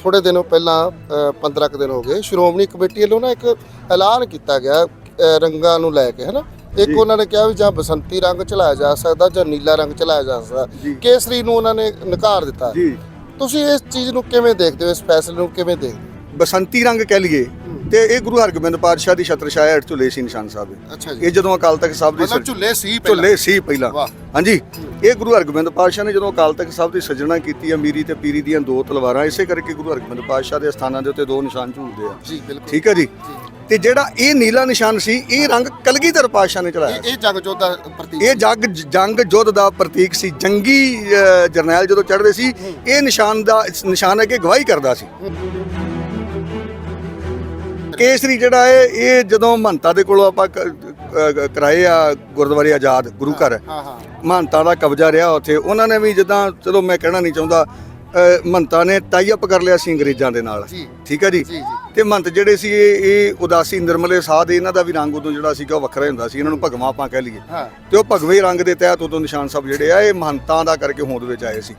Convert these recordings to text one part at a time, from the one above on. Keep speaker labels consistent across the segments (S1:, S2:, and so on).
S1: ਥੋੜੇ ਦਿਨੋਂ ਪਹਿਲਾਂ ਅ, 15 ਕੁ ਦਿਨ ਹੋ ਗਏ ਸ਼੍ਰੋਮਣੀ ਕਮੇਟੀ ਵੱਲੋਂ ਨਾ ਇੱਕ ਐਲਾਨ ਕੀਤਾ ਗਿਆ ਅ, ਰੰਗਾਂ ਨੂੰ ਲੈ ਕੇ ਹਨਾ? ਇੱਕ। ਉਹਨਾਂ ਨੇ ਕਿਹਾ ਵੀ ਜਾਂ ਬਸੰਤੀ ਰੰਗ ਚਲਾਇਆ ਜਾ ਸਕਦਾ ਜਾਂ ਨੀਲਾ ਰੰਗ ਚਲਾਇਆ ਜਾ ਸਕਦਾ
S2: ਜੀ।
S1: ਕੇਸਰੀ ਨੂੰ ਉਹਨਾਂ ਨੇ ਨਕਾਰ ਦਿੱਤਾ।
S2: ਜੀ।
S1: ਤੁਸੀਂ ਇਸ ਚੀਜ਼ ਨੂੰ ਕਿਵੇਂ ਦੇਖਦੇ ਹੋ ਇਸ ਫੈਸਲੇ ਨੂੰ ਕਿਵੇਂ ਦੇਖਦੇ ਹੋ?
S2: ਬਸੰਤੀ ਰੰਗ ਕਹਿ ਲਈਏ। ਤੇ ਇਹ ਗੁਰੂ ਹਰਗੋਬਿੰਦ ਪਾਤਸ਼ਾਹ ਦੀ ਛਤਰ ਛਾਇਆ ਹੇਠ ਝੁੱਲੇ ਸੀ ਨਿਸ਼ਾਨ ਸਾਹਿਬ ਦੇ।
S1: ਅੱਛਾ
S2: ਇਹ ਜਦੋਂ ਅਕਾਲ ਤਖਤ ਸਾਹਿਬ ਦੀ
S1: ਮਤਲਬ ਝੁੱਲੇ ਸੀ
S2: ਝੁੱਲੇ ਸੀ ਪਹਿਲਾਂ। ਹਾਂਜੀ। ਇਹ ਗੁਰੂ ਹਰਗੋਬਿੰਦ ਪਾਤਸ਼ਾਹ ਨੇ ਜਦੋਂ ਅਕਾਲ ਤਖਤ ਸਾਹਿਬ ਦੀ ਸਜਣਾ ਕੀਤੀ ਆ ਮੀਰੀ ਤੇ ਪੀਰੀ ਦੀਆਂ ਦੋ ਤਲਵਾਰਾਂ ਇਸੇ ਕਰਕੇ ਗੁਰੂ ਹਰਗੋਬਿੰਦ ਪਾਤਸ਼ਾਹ ਦੇ ਸਥਾਨਾਂ ਦੇ ਉੱਤੇ ਦੋ ਨਿਸ਼ਾਨ ਝੂਲਦੇ ਆ।
S1: ਜੀ ਬਿਲਕੁਲ।
S2: ਠੀਕ ਹੈ ਜੀ? ਤੇ ਜਿਹੜਾ ਇਹ ਨੀਲਾ ਨਿਸ਼ਾਨ ਸੀ ਇਹ ਰੰਗ ਕਲਗੀਧਰ ਪਾਤਸ਼ਾਹ ਨੇ ਚਲਾਇਆ
S1: ਇਹ ਜਗ ਜੋਧਾ ਪ੍ਰਤੀਕ
S2: ਇਹ ਜੰਗ ਜੰਗ ਯੁੱਧ ਦਾ ਪ੍ਰਤੀਕ ਸੀ। ਜੰਗੀ ਜਰਨੈਲ ਜਦੋਂ ਚੜ੍ਹਦੇ ਸੀ ਇਹ ਨਿਸ਼ਾਨ ਦਾ ਨਿਸ਼ਾਨ ਅੱਗੇ ਗਵਾਹੀ ਕਰਦਾ ਸੀ। ਕੇਸਰੀ ਜਿਹੜਾ ਹੈ ਇਹ ਜਦੋਂ ਮਹੰਤਾ ਦੇ ਕੋਲੋਂ ਆਪਾਂ ਕਰਾਏ ਆ ਗੁਰਦੁਆਰੇ ਆਜ਼ਾਦ ਗੁਰੂ ਘਰ।
S1: ਹਾਂ ਹਾਂ।
S2: ਮਹੰਤਾ ਦਾ ਕਬਜ਼ਾ ਰਿਹਾ ਉੱਥੇ। ਉਹਨਾਂ ਨੇ ਵੀ ਜਿੱਦਾਂ ਚਲੋ ਮੈਂ ਕਹਿਣਾ ਨਹੀਂ ਚਾਹੁੰਦਾ ਅ, ਮਹੰਤਾ ਨੇ ਟਾਈ ਅਪ ਕਰ ਲਿਆ ਸੀ ਅੰਗਰੇਜ਼ਾਂ ਦੇ ਨਾਲ। ਠੀਕ ਹੈ ਜੀ? ਤੇ ਮਹੰਤ ਜਿਹੜੇ ਸੀ ਇਹ ਉਦਾਸੀ ਨਿਰਮਲੇ ਸਾਧ ਇਹਨਾਂ ਦਾ ਵੀ ਰੰਗ ਉਦੋਂ ਜਿਹੜਾ ਸੀਗਾ ਉਹ ਵੱਖਰਾ ਹੁੰਦਾ ਸੀ। ਇਹਨਾਂ ਨੂੰ ਭਗਵਾ ਆਪਾਂ ਕਹਿ ਲਈਏ। ਤੇ ਉਹ ਭਗਵੇ ਰੰਗ ਦੇ ਤਹਿਤ ਉਦੋਂ ਨਿਸ਼ਾਨ ਸਾਹਿਬ ਜਿਹੜੇ ਆ ਇਹ ਮਹੰਤਾਂ ਦਾ ਕਰਕੇ ਹੋਂਦ ਵਿੱਚ ਆਏ ਸੀ।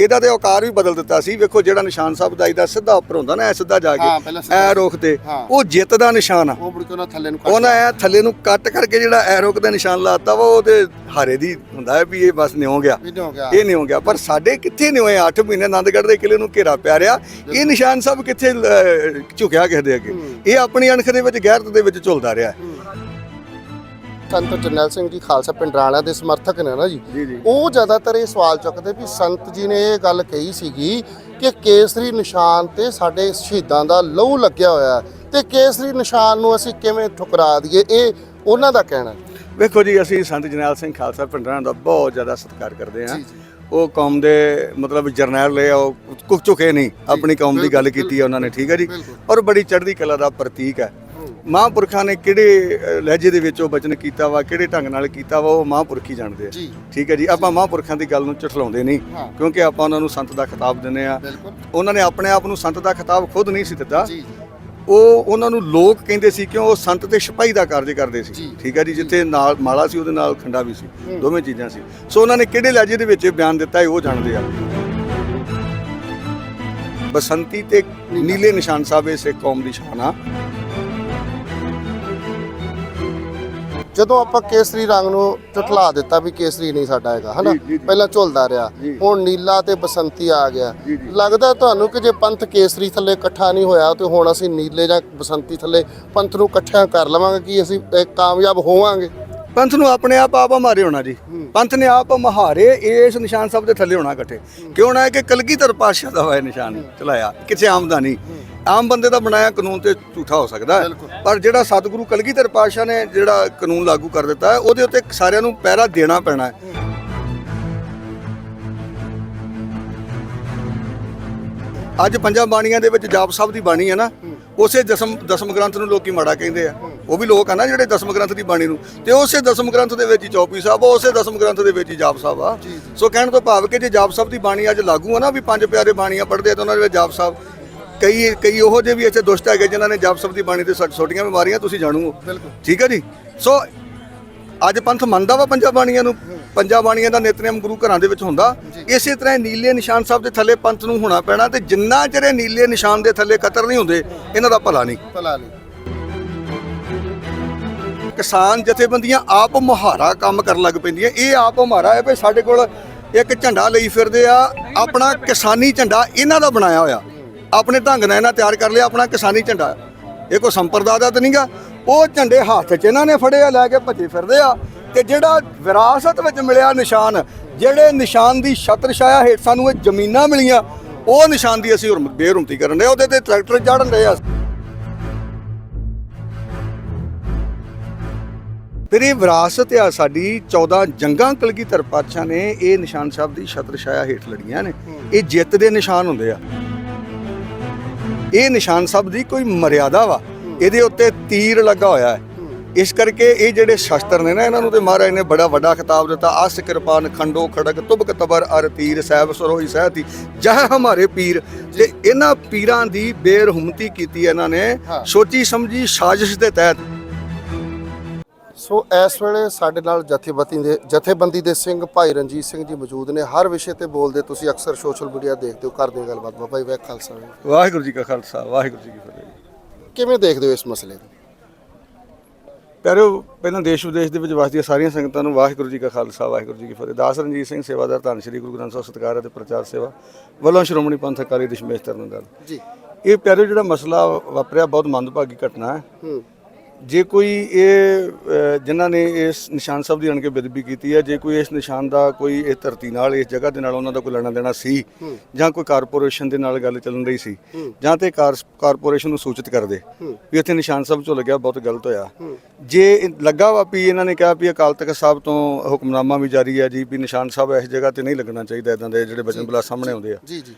S2: ਇਹਦਾ ਤੇ ਆਕਾਰ ਵੀ ਬਦਲ ਦਿੱਤਾ ਸੀ। ਵੇਖੋ ਜਿਹੜਾ ਨਿਸ਼ਾਨ ਸਾਹਿਬ ਦਾ ਇਹਦਾ ਸਿੱਧਾ ਉੱਪਰ ਹੁੰਦਾ ਨਾ ਐ ਸਿੱਧਾ ਜਾ
S1: ਹਾਂ,
S2: ਕੇ। ਐ ਰੁਖ ਤੇ
S1: ਹਾਂ।
S2: ਉਹ ਜਿੱਤ ਦਾ ਨਿਸ਼ਾਨ ਆ।
S1: ਉਹ ਮੁੜ ਕੇ ਉਹਨਾਂ ਥੱਲੇ ਨੂੰ ਕੱਟ
S2: ਉਹਨਾਂ ਐ ਥੱਲੇ ਨੂੰ ਕੱਟ ਕਰਕੇ ਜਿਹੜਾ ਐ ਰੁਖ ਦਾ ਨਿਸ਼ਾਨ ਲਾਤਾ ਵਾ ਉਹ ਤੇ ਹਾਰੇ ਦੀ ਹੁੰਦਾ ਹੈ ਵੀ ਇਹ ਬਸ ਨਿਉ ਗਿਆ।
S1: ਹੋ
S2: ਇਹ ਹੋ ਗਿਆ। ਪਰ ਸਾਡੇ ਕਿੱਥੇ ਨਹੀਂ ਹੋਏ 8 ਮਹੀਨੇ ਆਨੰਦਗੜ੍ਹ ਦੇ ਕਿਲੇ ਨੂੰ ਘੇਰਾ ਪਿਆ ਰਿਹਾ। ਇਹ ਨਿਸ਼ਾਨ ਸਾਹਿਬ ਕਿੱਥੇ ਝੁਕਿਆ ਕਿਸੇ ਦੇ ਅੱਗੇ। ਇਹ ਆਪਣੀ ਅਣਖ ਦੇ ਵਿੱਚ ਗੈਰਤ ਦੇ ਵਿੱਚ ਝੁਲਦਾ ਰਿਹਾ।
S1: ਸੰਤ ਜਰਨੈਲ ਸਿੰਘ ਜੀ ਖਾਲਸਾ ਪਿੰਡ ਰਾਣਾ ਦੇ ਸਮਰਥਕ ਨੇ ਨਾ ਜੀ। ਉਹ ਜ਼ਿਆਦਾਤਰ ਇਹ ਸਵਾਲ ਚੁੱਕਦੇ ਵੀ ਸੰਤ ਜੀ ਨੇ ਇਹ ਗੱਲ ਕਹੀ ਸੀਗੀ ਕਿ ਕੇਸਰੀ ਨਿਸ਼ਾਨ ਤੇ ਸਾਡੇ ਸ਼ਹੀਦਾਂ ਦਾ ਲਹੂ ਲੱਗਿਆ ਹੋਇਆ ਤੇ ਕੇਸਰੀ ਨਿਸ਼ਾਨ ਨੂੰ ਅਸੀਂ ਕਿਵੇਂ ਠੁਕਰਾ ਦਈਏ? ਇਹ ਉਹਨਾਂ ਦਾ ਕਹਿਣਾ।
S2: ਵੇਖੋ ਜੀ ਅਸੀਂ ਸੰਤ ਜਰਨੈਲ ਸਿੰਘ ਖਾਲਸਾ ਪਿੰਡਰਾਂ ਦਾ ਬਹੁਤ ਜ਼ਿਆਦਾ ਸਤਿਕਾਰ ਕਰਦੇ ਹਾਂ। ਉਹ ਕੌਮ ਦੇ ਮਤਲਬ ਜਰਨੈਲ ਨੇ ਉਹ ਕੁੱਕ ਚੁੱਕੇ ਨਹੀਂ। ਆਪਣੀ ਕੌਮ ਦੀ ਗੱਲ ਕੀਤੀ ਹੈ ਉਹਨਾਂ ਨੇ ਠੀਕ ਹੈ ਜੀ। ਔਰ ਬੜੀ ਚੜ੍ਹਦੀ ਕਲਾ ਦਾ ਪ੍ਰਤੀਕ ਹੈ। ਮਹਾਂਪੁਰਖਾਂ ਨੇ ਕਿਹੜੇ ਲਹਿਜੇ ਦੇ ਵਿੱਚ ਉਹ ਬਚਨ ਕੀਤਾ ਵਾ ਕਿਹੜੇ ਢੰਗ ਨਾਲ ਕੀਤਾ ਵਾ ਉਹ ਮਹਾਂਪੁਰਖ ਹੀ ਜਾਣਦੇ ਆ। ਠੀਕ ਹੈ ਜੀ ਆਪਾਂ ਮਹਾਂਪੁਰਖਾਂ ਦੀ ਗੱਲ ਨੂੰ ਝਠਲਾਉਂਦੇ ਨਹੀਂ। ਕਿਉਂਕਿ ਆਪਾਂ ਉਹਨਾਂ ਨੂੰ ਸੰਤ ਦਾ ਖਿਤਾਬ ਦਿੰਦੇ ਆ ਉਹਨਾਂ ਨੇ ਆਪਣੇ ਆਪ ਨੂੰ ਸੰਤ ਦਾ ਖਿਤਾਬ ਖੁਦ ਨਹੀਂ ਸੀ ਦਿੱਤਾ। ਉਹ ਉਹਨਾਂ ਨੂੰ ਲੋਕ ਕਹਿੰਦੇ ਸੀ ਕਿਉਂ ਉਹ ਸੰਤ ਤੇ ਸਿਪਾਹੀ ਦਾ ਕਾਰਜ ਕਰਦੇ ਸੀ। ਠੀਕ ਹੈ ਜੀ ਜਿੱਥੇ ਨਾਲ ਮਾਲਾ ਸੀ ਉਹਦੇ ਨਾਲ ਖੰਡਾ ਵੀ ਸੀ। ਦੋਵੇਂ ਚੀਜ਼ਾਂ ਸੀ। ਸੋ ਉਹਨਾਂ ਨੇ ਕਿਹੜੇ ਲਹਿਜੇ ਦੇ ਵਿੱਚ ਬਿਆਨ ਦਿੱਤਾ ਹੈ ਉਹ ਜਾਣਦੇ ਆ। ਬਸੰਤੀ ਤੇ ਨੀਲੇ ਨਿਸ਼ਾਨ ਸਾਹਿਬ ਇਹ ਸਿੱਖ ਕੌਮ ਦੀ ਸ਼ਾਨ ਆ।
S1: ਜਦੋਂ ਆਪਾਂ ਕੇਸਰੀ ਰੰਗ ਨੂੰ ਝੁਠਲਾ ਦਿੱਤਾ ਵੀ ਕੇਸਰੀ ਨਹੀਂ ਸਾਡਾ ਹੈਗਾ ਹਨਾ। ਪਹਿਲਾਂ ਝੁਲਦਾ ਰਿਹਾ। ਹੁਣ ਨੀਲਾ ਤੇ ਬਸੰਤੀ ਆ ਗਿਆ। ਲੱਗਦਾ ਤੁਹਾਨੂੰ ਕਿ ਜੇ ਪੰਥ ਕੇਸਰੀ ਥੱਲੇ ਇਕੱਠਾ ਨਹੀਂ ਹੋਇਆ ਤੇ ਹੁਣ ਅਸੀਂ ਨੀਲੇ ਜਾਂ ਬਸੰਤੀ ਥੱਲੇ ਪੰਥ ਨੂੰ ਇਕੱਠਿਆਂ ਕਰ ਲਵਾਂਗੇ ਕਿ ਅਸੀਂ ਕਾਮਯਾਬ ਹੋਵਾਂਗੇ?
S2: ਪੰਥ ਨੂੰ ਆਪਣੇ ਆਪ ਆਪ ਹਮਾਰੇ ਹੋਣਾ ਜੀ। ਪੰਥ ਨੇ ਆਪ ਮਹਾਰੇ ਇਸ ਨਿਸ਼ਾਨ ਸਾਹਿਬ ਦੇ ਥੱਲੇ ਹੋਣਾ ਇਕੱਠੇ। ਕਿਉਂ ਨਾ ਕਿ ਕਲਗੀਧਰ ਪਾਤਸ਼ਾਹ ਦਾ ਹੋਇਆ ਨਿਸ਼ਾਨ ਚਲਾਇਆ ਕਿਸੇ ਆਮ ਦਾ ਨਹੀਂ। ਆਮ ਬੰਦੇ ਦਾ ਬਣਾਇਆ ਕਾਨੂੰਨ ਤੇ ਝੂਠਾ ਹੋ ਸਕਦਾ ਹੈ। ਪਰ ਜਿਹੜਾ ਸਤਿਗੁਰੂ ਕਲਗੀਧਰ ਪਾਤਸ਼ਾਹ ਨੇ ਜਿਹੜਾ ਕਾਨੂੰਨ ਲਾਗੂ ਕਰ ਦਿੱਤਾ ਹੈ ਉਹਦੇ ਉੱਤੇ ਸਾਰਿਆਂ ਨੂੰ ਪਹਿਰਾ ਦੇਣਾ ਪੈਣਾ ਹੈ। ਅੱਜ ਪੰਜਾਂ ਬਾਣੀਆਂ ਦੇ ਵਿੱਚ ਜਾਪ ਸਾਹਿਬ ਦੀ ਬਾਣੀ ਹੈ ਨਾ ਉਸੇ ਦਸਮ ਦਸਮ ਗ੍ਰੰਥ ਨੂੰ ਲੋਕੀ ਮਾੜਾ ਕਹਿੰਦੇ ਆ। ਉਹ ਵੀ ਲੋਕ ਆ ਨਾ ਜਿਹੜੇ ਦਸਮ ਗ੍ਰੰਥ ਦੀ ਬਾਣੀ ਨੂੰ। ਤੇ ਉਸੇ ਦਸਮ ਗ੍ਰੰਥ ਦੇ ਵਿੱਚ ਹੀ ਚੌਪੀ ਸਾਹਿਬ ਆ ਉਸੇ ਦਸਮ ਗ੍ਰੰਥ ਦੇ ਵਿੱਚ ਹੀ ਜਾਪ ਸਾਹਿਬ ਆ। ਸੋ ਕਹਿਣ ਤੋਂ ਭਾਵ ਕਿ ਜੇ ਜਾਪ ਸਾਹਿਬ ਦੀ ਬਾਣੀ ਅੱਜ ਲਾਗੂ ਆ ਨਾ ਵੀ ਪੰਜ ਪਿਆਰੇ ਬਾਣੀਆਂ ਪੜ੍ਹਦੇ ਆ ਤਾਂ ਉਹਨਾਂ ਦੇ ਵਿੱਚ ਜਾਪ ਸਾਹਿਬ ਕਈ ਕਈ ਉਹੋ ਜਿਹੇ ਵੀ ਇੱਥੇ ਦੁਸ਼ਟ ਹੈਗੇ ਜਿਨ੍ਹਾਂ ਨੇ ਜਾਪ ਸਾਹਿਬ ਦੀ ਬਾਣੀ ਤੇ ਛੋਟੀਆਂ ਬਿਮਾਰੀਆਂ ਤੁਸੀਂ ਜਾਣੂ
S1: ਬਿਲਕੁਲ।
S2: ਠੀਕ ਹੈ ਜੀ? ਸੋ ਅੱਜ ਪੰਥ ਮੰਨਦਾ ਵਾ ਪੰਜਾਂ ਬਾਣੀਆਂ ਨੂੰ। ਪੰਜਾਂ ਬਾਣੀਆਂ ਦਾ ਨਿਤਨੇਮ ਗੁਰੂ ਘਰਾਂ ਦੇ ਵਿੱਚ ਹੁੰਦਾ। ਇਸੇ ਤਰ੍ਹਾਂ ਹੀ ਨੀਲੇ ਨਿਸ਼ਾਨ ਸਾਹਿਬ ਦੇ ਥੱਲੇ ਪੰਥ ਨੂੰ ਹੋਣਾ ਪੈਣਾ ਤੇ ਜਿੰਨਾ ਚਿਰ ਇਹ ਨੀਲੇ ਨਿਸ਼ਾਨ ਦੇ ਥੱਲੇ ਕਤਰ ਨਹੀਂ ਹੁੰਦੇ ਇਹਨਾਂ ਦਾ ਭਲਾ ਨਹੀਂ।
S1: ਭਲਾ ਲਈ
S2: ਕਿਸਾਨ ਜਥੇਬੰਦੀਆਂ ਆਪ ਮੁਹਾਰਾ ਕੰਮ ਕਰਨ ਲੱਗ ਪੈਂਦੀਆਂ। ਇਹ ਆਪ ਮੁਹਾਰਾ ਹੈ ਵੀ ਸਾਡੇ ਕੋਲ ਇੱਕ ਝੰਡਾ ਲਈ ਫਿਰਦੇ ਆ। ਆਪਣਾ ਕਿਸਾਨੀ ਝੰਡਾ ਇਹਨਾਂ ਦਾ ਬਣਾਇਆ ਹੋਇਆ। ਆਪਣੇ ਢੰਗ ਨਾਲ ਇਹਨਾਂ ਤਿਆਰ ਕਰ ਲਿਆ, ਆਪਣਾ ਕਿਸਾਨੀ ਝੰਡਾ। ਇਹ ਕੋਈ ਸੰਪਰਦਾ ਦਾ ਤਾਂ ਨਹੀਂਗਾ ਉਹ ਝੰਡੇ ਹੱਥ 'ਚ ਇਹਨਾਂ ਨੇ ਫੜੇ ਆ, ਲੈ ਕੇ ਭੱਜੇ ਫਿਰਦੇ ਆ। ਤੇ ਜਿਹੜਾ ਵਿਰਾਸਤ ਵਿੱਚ ਮਿਲਿਆ ਨਿਸ਼ਾਨ, ਜਿਹੜੇ ਨਿਸ਼ਾਨ ਦੀ ਛਤਰ ਛਾਇਆ ਹੇਠ ਸਾਨੂੰ ਇਹ ਜ਼ਮੀਨਾਂ ਮਿਲੀਆਂ, ਉਹ ਨਿਸ਼ਾਨ ਦੀ ਅਸੀਂ ਬੇਰੁਮਤੀ ਕਰਨ ਦੇ ਉਹਦੇ ਤੇ ਟਰੈਕਟਰ ਚਾੜਨ ਦੇ ਆ। ਫਿਰ ਇਹ ਵਿਰਾਸਤ ਆ, ਸਾਡੀ 14 ਜੰਗਾਂ ਕਲਗੀਧਰ ਪਾਤਸ਼ਾਹ ਨੇ ਇਹ ਨਿਸ਼ਾਨ ਸਾਹਿਬ ਦੀ ਛਤਰ ਛਾਇਆ ਹੇਠ ਲੜੀਆਂ ਨੇ। ਇਹ ਜਿੱਤ ਦੇ ਨਿਸ਼ਾਨ ਹੁੰਦੇ ਆ। ਇਹ ਨਿਸ਼ਾਨ ਸਾਹਿਬ ਦੀ ਕੋਈ ਮਰਿਆਦਾ ਵਾ। ਇਹਦੇ ਉੱਤੇ ਤੀਰ ਲੱਗਾ ਹੋਇਆ ਹੈ। ਇਸ ਕਰਕੇ ਇਹ ਜਿਹੜੇ ਸ਼ਸਤਰ ਨੇ ਨਾ ਇਹਨਾਂ ਨੂੰ ਤੇ ਮਹਾਰਾਜ ਨੇ ਬੜਾ ਵੱਡਾ ਖਿਤਾਬ ਦਿੱਤਾ। ਅਸ ਕਿਰਪਾਨ ਖੰਡੋ ਖੜਕ ਤੁਬਕ ਤਬਰ ਅਰ ਤੀਰ ਸਾਹਿਬ ਸਰੋਈ ਸਹਿਤੀ ਜਹ ਹਮਾਰੇ ਪੀਰ। ਤੇ ਇਹਨਾਂ ਪੀਰਾਂ ਦੀ ਬੇਰਹੁਮਤੀ ਕੀਤੀ ਇਹਨਾਂ ਨੇ। ਸੋਚੀ ਸਮਝੀ ਸਾਜ਼ਿਸ਼ ਦੇ ਤਹਿਤ
S1: ਸੋ ਇਸ ਵੇਲੇ ਸਾਡੇ ਨਾਲ ਜਥੇਬੰਦੀ ਦੇ ਜਥੇਬੰਦੀ ਦੇ ਸਿੰਘ ਭਾਈ ਰਣਜੀਤ ਸਿੰਘ ਜੀ ਮੌਜੂਦ ਨੇ। ਹਰ ਵਿਸ਼ੇ ਤੇ ਬੋਲਦੇ ਤੁਸੀਂ ਅਕਸਰ ਸੋਸ਼ਲ ਮੀਡੀਆ ਦੇਖਦੇ ਹੋ ਕਰਦੇ ਹੋ ਗੱਲਬਾਤ। ਬਾਬਾ ਜੀ ਵਾਹਿ ਖਾਲਸਾ ਵਾਹਿਗੁਰੂ।
S2: ਜੀ ਕਾ ਖਾਲਸਾ ਵਾਹਿਗੁਰੂ ਜੀ ਕੀ ਫਤਿਹ
S1: ਕਿਵੇਂ ਦੇਖਦੇ ਹੋ ਇਸ ਮਸਲੇ ਨੂੰ?
S2: ਪਿਆਰਿਓ ਪਹਿਲਾਂ ਦੇਸ਼ ਵਿਦੇਸ਼ ਦੇ ਵਿੱਚ ਵਸਦੀਆਂ ਸਾਰੀਆਂ ਸੰਗਤਾਂ ਨੂੰ ਵਾਹਿਗੁਰੂ ਜੀ ਕਾ ਖਾਲਸਾ ਵਾਹਿਗੁਰੂ ਜੀ ਕੀ ਫਤਿਹ। ਦਾਸ ਰਣਜੀਤ ਸਿੰਘ ਸੇਵਾਦਾਰ ਧੰਨ ਸ਼੍ਰੀ ਗੁਰੂ ਗ੍ਰੰਥ ਸਾਹਿਬ ਸਤਿਕਾਰ ਅਤੇ ਪ੍ਰਚਾਰ ਸੇਵਾ ਵੱਲੋਂ ਸ਼੍ਰੋਮਣੀ ਪੰਥ ਅਕਾਲੀ ਦਸ਼ਮੇਸ਼ ਤਰਨਦਾਰ
S1: ਜੀ।
S2: ਇਹ ਪਿਆਰਿਓ ਜਿਹੜਾ ਮਸਲਾ ਵਾਪਰਿਆ ਬਹੁਤ ਮੰਦਭਾਗੀ ਘਟਨਾ ਹੈ।
S1: ਹੂੰ।
S2: ਜੇ ਕੋਈ ਇਹ ਜਿਨ੍ਹਾਂ ਨੇ ਇਸ ਨਿਸ਼ਾਨ ਸਾਹਿਬ ਦੀ ਅਣਕੇ ਬੇਦਬੀ ਕੀਤੀ ਹੈ ਜੇ ਕੋਈ ਇਸ ਨਿਸ਼ਾਨ ਦਾ ਕੋਈ ਇਸ ਧਰਤੀ ਨਾਲ ਇਸ ਜਗ੍ਹਾ ਦੇ ਨਾਲ ਉਹਨਾਂ ਦਾ ਕੋਈ ਲੈਣਾ ਦੇਣਾ ਸੀ ਜਾਂ ਕੋਈ ਕਾਰਪੋਰੇਸ਼ਨ ਦੇ ਨਾਲ ਗੱਲ ਚੱਲਣ ਰਹੀ ਸੀ ਜਾਂ ਤੇ ਕਾਰ- ਕਾਰਪੋਰੇਸ਼ਨ ਨੂੰ ਸੂਚਿਤ ਕਰਦੇ ਵੀ ਇੱਥੇ ਨਿਸ਼ਾਨ ਸਾਹਿਬ ਝੁੱਲ ਗਿਆ ਬਹੁਤ ਗਲਤ ਹੋਇਆ। ਜੇ ਇਹ ਲੱਗਾ ਵਾ ਵੀ ਇਹਨਾਂ ਨੇ ਕਿਹਾ ਵੀ ਅਕਾਲ ਤਖਤ ਸਾਹਿਬ ਤੋਂ ਹੁਕਮਨਾਮਾ ਵੀ ਜਾਰੀ ਹੈ ਜੀ ਵੀ ਨਿਸ਼ਾਨ ਸਾਹਿਬ ਇਸ ਜਗ੍ਹਾ ਤੇ ਨਹੀਂ ਲੱਗਣਾ ਚਾਹੀਦਾ ਇਦਾਂ ਦੇ ਜਿਹੜੇ ਬਚਨ ਬਲਾ ਸਾਹਮਣੇ ਆਉਂਦੇ ਆ।
S1: ਜੀ ਜੀ।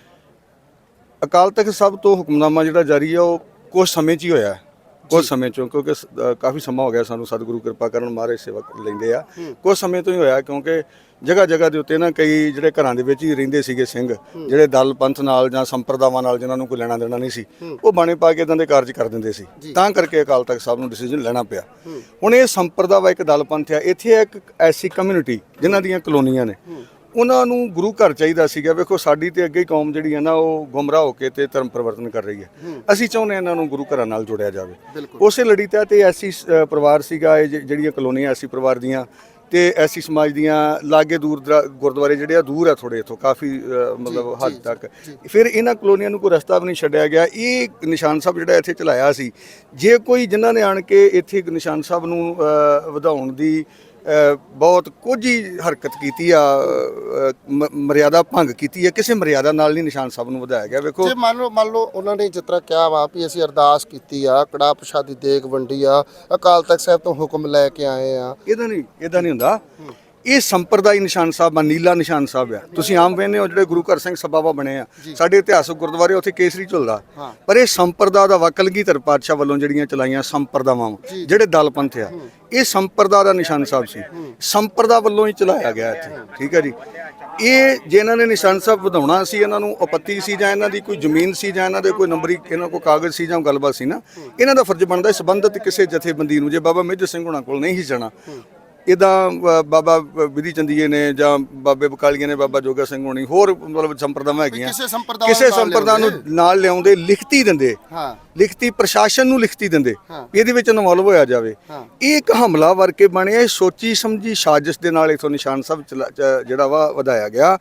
S2: ਅਕਾਲ ਤਖਤ ਸਾਹਿਬ ਤੋਂ ਹੁਕਮਨਾਮਾ ਜਿਹੜਾ ਜਾਰੀ ਆ ਉਹ ਕੁਝ ਸਮੇਂ 'ਚ ਹੀ ਹੋਇਆ। ਕੁਝ ਸਮੇਂ ਚੋਂ ਕਿਉਂਕਿ ਸ- ਅ, ਕਾਫੀ ਸਮਾਂ ਹੋ ਗਿਆ ਸਾਨੂੰ ਸਤਿਗੁਰੂ ਕਿਰਪਾ ਕਰਨ ਮਹਾਰਾਜ ਸੇਵਾ ਲੈਂਦੇ ਆ। ਕੁਝ ਸਮੇਂ ਤੋਂ ਹੀ ਹੋਇਆ ਕਿਉਂਕਿ ਜਗ੍ਹਾ ਜਗ੍ਹਾ ਦੇ ਉੱਤੇ ਨਾ ਕਈ ਜਿਹੜੇ ਘਰਾਂ ਦੇ ਵਿੱਚ ਹੀ ਰਹਿੰਦੇ ਸੀਗੇ ਸਿੰਘ ਜਿਹੜੇ ਦਲ ਪੰਥ ਨਾਲ ਜਾਂ ਸੰਪਰਦਾਵਾਂ ਨਾਲ ਜਿਨ੍ਹਾਂ ਨੂੰ ਕੋਈ ਲੈਣਾ ਦੇਣਾ ਨਹੀਂ ਸੀ ਉਹ ਬਾਣੇ ਪਾ ਕੇ ਇਦਾਂ ਦੇ ਕਾਰਜ ਕਰ ਦਿੰਦੇ ਸੀ। ਤਾਂ ਕਰਕੇ ਅਕਾਲ ਤਖਤ ਸਾਹਿਬ ਨੂੰ ਡਿਸੀਜਨ ਲੈਣਾ ਪਿਆ। ਹੁਣ ਇਹ ਸੰਪਰਦਾ ਵਾ ਇੱਕ ਦਲ ਪੰਥ ਆ ਇੱਥੇ ਇੱਕ ਐਸੀ ਕਮਿਊਨਿਟੀ ਜਿਨ੍ਹਾਂ ਦੀਆਂ ਕਲੋਨੀਆਂ ਨੇ। ਉਹਨਾਂ ਨੂੰ ਗੁਰੂ ਘਰ ਚਾਹੀਦਾ ਸੀਗਾ। ਵੇਖੋ ਸਾਡੀ ਤੇ ਅੱਗੇ ਹੀ ਕੌਮ ਜਿਹੜੀ ਹੈ ਨਾ ਉਹ ਗੁੰਮਰਾਹ ਹੋ ਕੇ ਤੇ ਧਰਮ ਪਰਿਵਰਤਨ ਕਰ ਰਹੀ ਹੈ। ਅਸੀਂ ਚਾਹੁੰਦੇ ਹਾਂ ਇਹਨਾਂ ਨੂੰ ਗੁਰੂ ਘਰਾਂ ਨਾਲ ਜੋੜਿਆ ਜਾਵੇ। ਉਸੇ ਲੜੀ ਤਹਿਤ ਇਹ ਐਸੀ ਪਰਿਵਾਰ ਸੀਗਾ ਇਹ ਜਿਹੜੀਆਂ ਕਲੋਨੀਆਂ ਐਸੀ ਪਰਿਵਾਰ ਦੀਆਂ ਤੇ ਐਸੀ ਸਮਾਜ ਦੀਆਂ ਲਾਗੇ ਦੂਰ ਗੁਰਦੁਆਰੇ ਜਿਹੜੇ ਆ ਦੂਰ ਆ ਥੋੜੇ ਇਥੋਂ ਕਾਫੀ ਮਤਲਬ ਹੱਦ ਤੱਕ। ਫਿਰ ਇਹਨਾਂ ਕਲੋਨੀਆਂ ਨੂੰ ਕੋਈ ਰਸਤਾ ਵੀ ਨਹੀਂ ਛੱਡਿਆ ਗਿਆ। ਇਹ ਨਿਸ਼ਾਨ ਸਾਹਿਬ ਜਿਹੜਾ ਇੱਥੇ ਚਲਾਇਆ ਸੀ ਜੇ ਕੋਈ ਜਿਨ੍ਹਾਂ ਨੇ ਆਣ ਕੇ ਇੱਥੇ ਨਿਸ਼ਾਨ ਸਾਹਿਬ ਨੂੰ ਵਧਾਉਣ ਦੀ ਬਹੁਤ ਕੁਝ ਹੀ ਹਰਕਤ ਕੀਤੀ ਆ ਮਰਿਆਦਾ ਭੰਗ ਕੀਤੀ ਹੈ ਕਿਸੇ ਮਰਿਆਦਾ ਨਾਲ ਨਹੀਂ ਨਿਸ਼ਾਨ ਸਾਹਿਬ ਨੂੰ ਵਧਾਇਆ ਗਿਆ। ਵੇਖੋ।
S1: ਜੇ ਮੰਨ ਲਓ ਮੰਨ ਲਓ ਉਹਨਾਂ ਨੇ ਜਿਸ ਤਰ੍ਹਾਂ ਕਿਹਾ ਵਾ ਵੀ ਅਸੀਂ ਅਰਦਾਸ ਕੀਤੀ ਆ ਕੜਾ ਪ੍ਰਸ਼ਾਦੀ ਦੇਗ ਵੰਡੀ ਆ ਅਕਾਲ ਤਖਤ ਸਾਹਿਬ ਤੋਂ ਹੁਕਮ ਲੈ ਕੇ ਆਏ ਆ।
S2: ਇਹਦਾ ਨਹੀਂ ਇਹਦਾ ਨਹੀਂ ਹੁੰਦਾ। ਇਹ ਸੰਪਰਦਾਇ ਨਿਸ਼ਾਨ ਸਾਹਿਬ ਆ ਨੀਲਾ ਨਿਸ਼ਾਨ ਸਾਹਿਬ ਆ। ਤੁਸੀਂ ਆਮ ਵੇਖਦੇ ਹੋ ਜਿਹੜੇ ਗੁਰੂ ਘਰ ਸਿੰਘ ਸਭਾਵਾ ਬਣੇ ਆ। ਸਾਡੇ ਇਤਿਹਾਸਕ ਗੁਰਦੁਆਰੇ ਉੱਥੇ ਕੇਸਰੀ ਝੁਲਦਾ। ਪਰ ਇਹ ਸੰਪਰਦਾ ਦਾ ਵਕਲਗੀਧਰ ਪਾਤਸ਼ਾਹ ਵੱਲੋਂ ਜਿਹੜੀਆਂ ਚਲਾਈਆਂ ਸੰਪਰਦਾਵਾਂ ਜਿਹੜੇ ਦਲ ਪੰਥ ਆ ਇਹ ਸੰਪਰਦਾ ਦਾ ਨਿਸ਼ਾਨ ਸਾਹਿਬ ਸੀ। ਸੰਪਰਦਾ ਵੱਲੋਂ ਹੀ ਚਲਾਇਆ ਗਿਆ ਇੱਥੇ। ਠੀਕ ਹੈ ਜੀ। ਇਹ ਜੇ ਇਹਨਾਂ ਨੇ ਨਿਸ਼ਾਨ ਸਾਹਿਬ ਵਧਾਉਣਾ ਸੀ ਇਹਨਾਂ ਨੂੰ ਆਪੱਤੀ ਸੀ ਜਾਂ ਇਹਨਾਂ ਦੀ ਕੋਈ ਜ਼ਮੀਨ ਸੀ ਜਾਂ ਇਹਨਾਂ ਦੇ ਕੋਈ ਨੰਬਰੀ ਇਹਨਾਂ ਕੋਲ ਕਾਗਜ਼ ਸੀ ਜਾਂ ਗੱਲਬਾਤ ਸੀ ਨਾ ਇਹਨਾਂ ਦਾ ਫਰਜ਼ ਬਣਦਾ ਸੰਬੰਧਿਤ ਕਿਸੇ ਜਥੇਬੰਦੀ ਨੂੰ ਜੇ ਬਾਬਾ ਮੇਜਰ ਸਿੰਘ ਹੋਣਾ ਕੋਲ ਨਹੀਂ ਸੀ ਜਾਣਾ ਇਦਾਂ ਬਾਬਾ ਵਿਧੀ ਚੰਦੀਏ ਨੇ ਜਾਂ ਬਾਬੇ ਬਕਾਲੀਏ ਨੇ ਬਾਬਾ ਜੋਗਾ ਸਿੰਘ ਹੋਣੀ ਹੋਰ ਮਤਲਬ ਸੰਪਰਦਾਵਾਂ ਹੈਗੀਆਂ।
S1: ਕਿਸੇ ਸੰਪਰਦਾ
S2: ਕਿਸੇ ਸੰਪਰਦਾ ਨੂੰ ਨਾਲ ਲਿਆਉਂਦੇ ਲਿਖਤੀ ਦਿੰਦੇ।
S1: ਹਾਂ।
S2: ਲਿਖਤੀ ਪ੍ਰਸ਼ਾਸਨ ਨੂੰ ਲਿਖਤੀ ਦਿੰਦੇ। ਇਹਦੇ ਵਿੱਚ ਇਨਵੋਲਵ ਹੋਇਆ ਜਾਵੇ। ਇਹ ਇੱਕ ਹਮਲਾ ਵਰਕੇ ਬਣਿਆ ਸੋਚੀ ਸਮਝੀ ਸਾਜ਼ਿਸ਼ ਦੇ ਨਾਲ ਇਥੋਂ ਨਿਸ਼ਾਨ ਸਾਹਿਬ ਜਿਹੜਾ ਵਾ ਵਧਾਇਆ ਗਿਆ।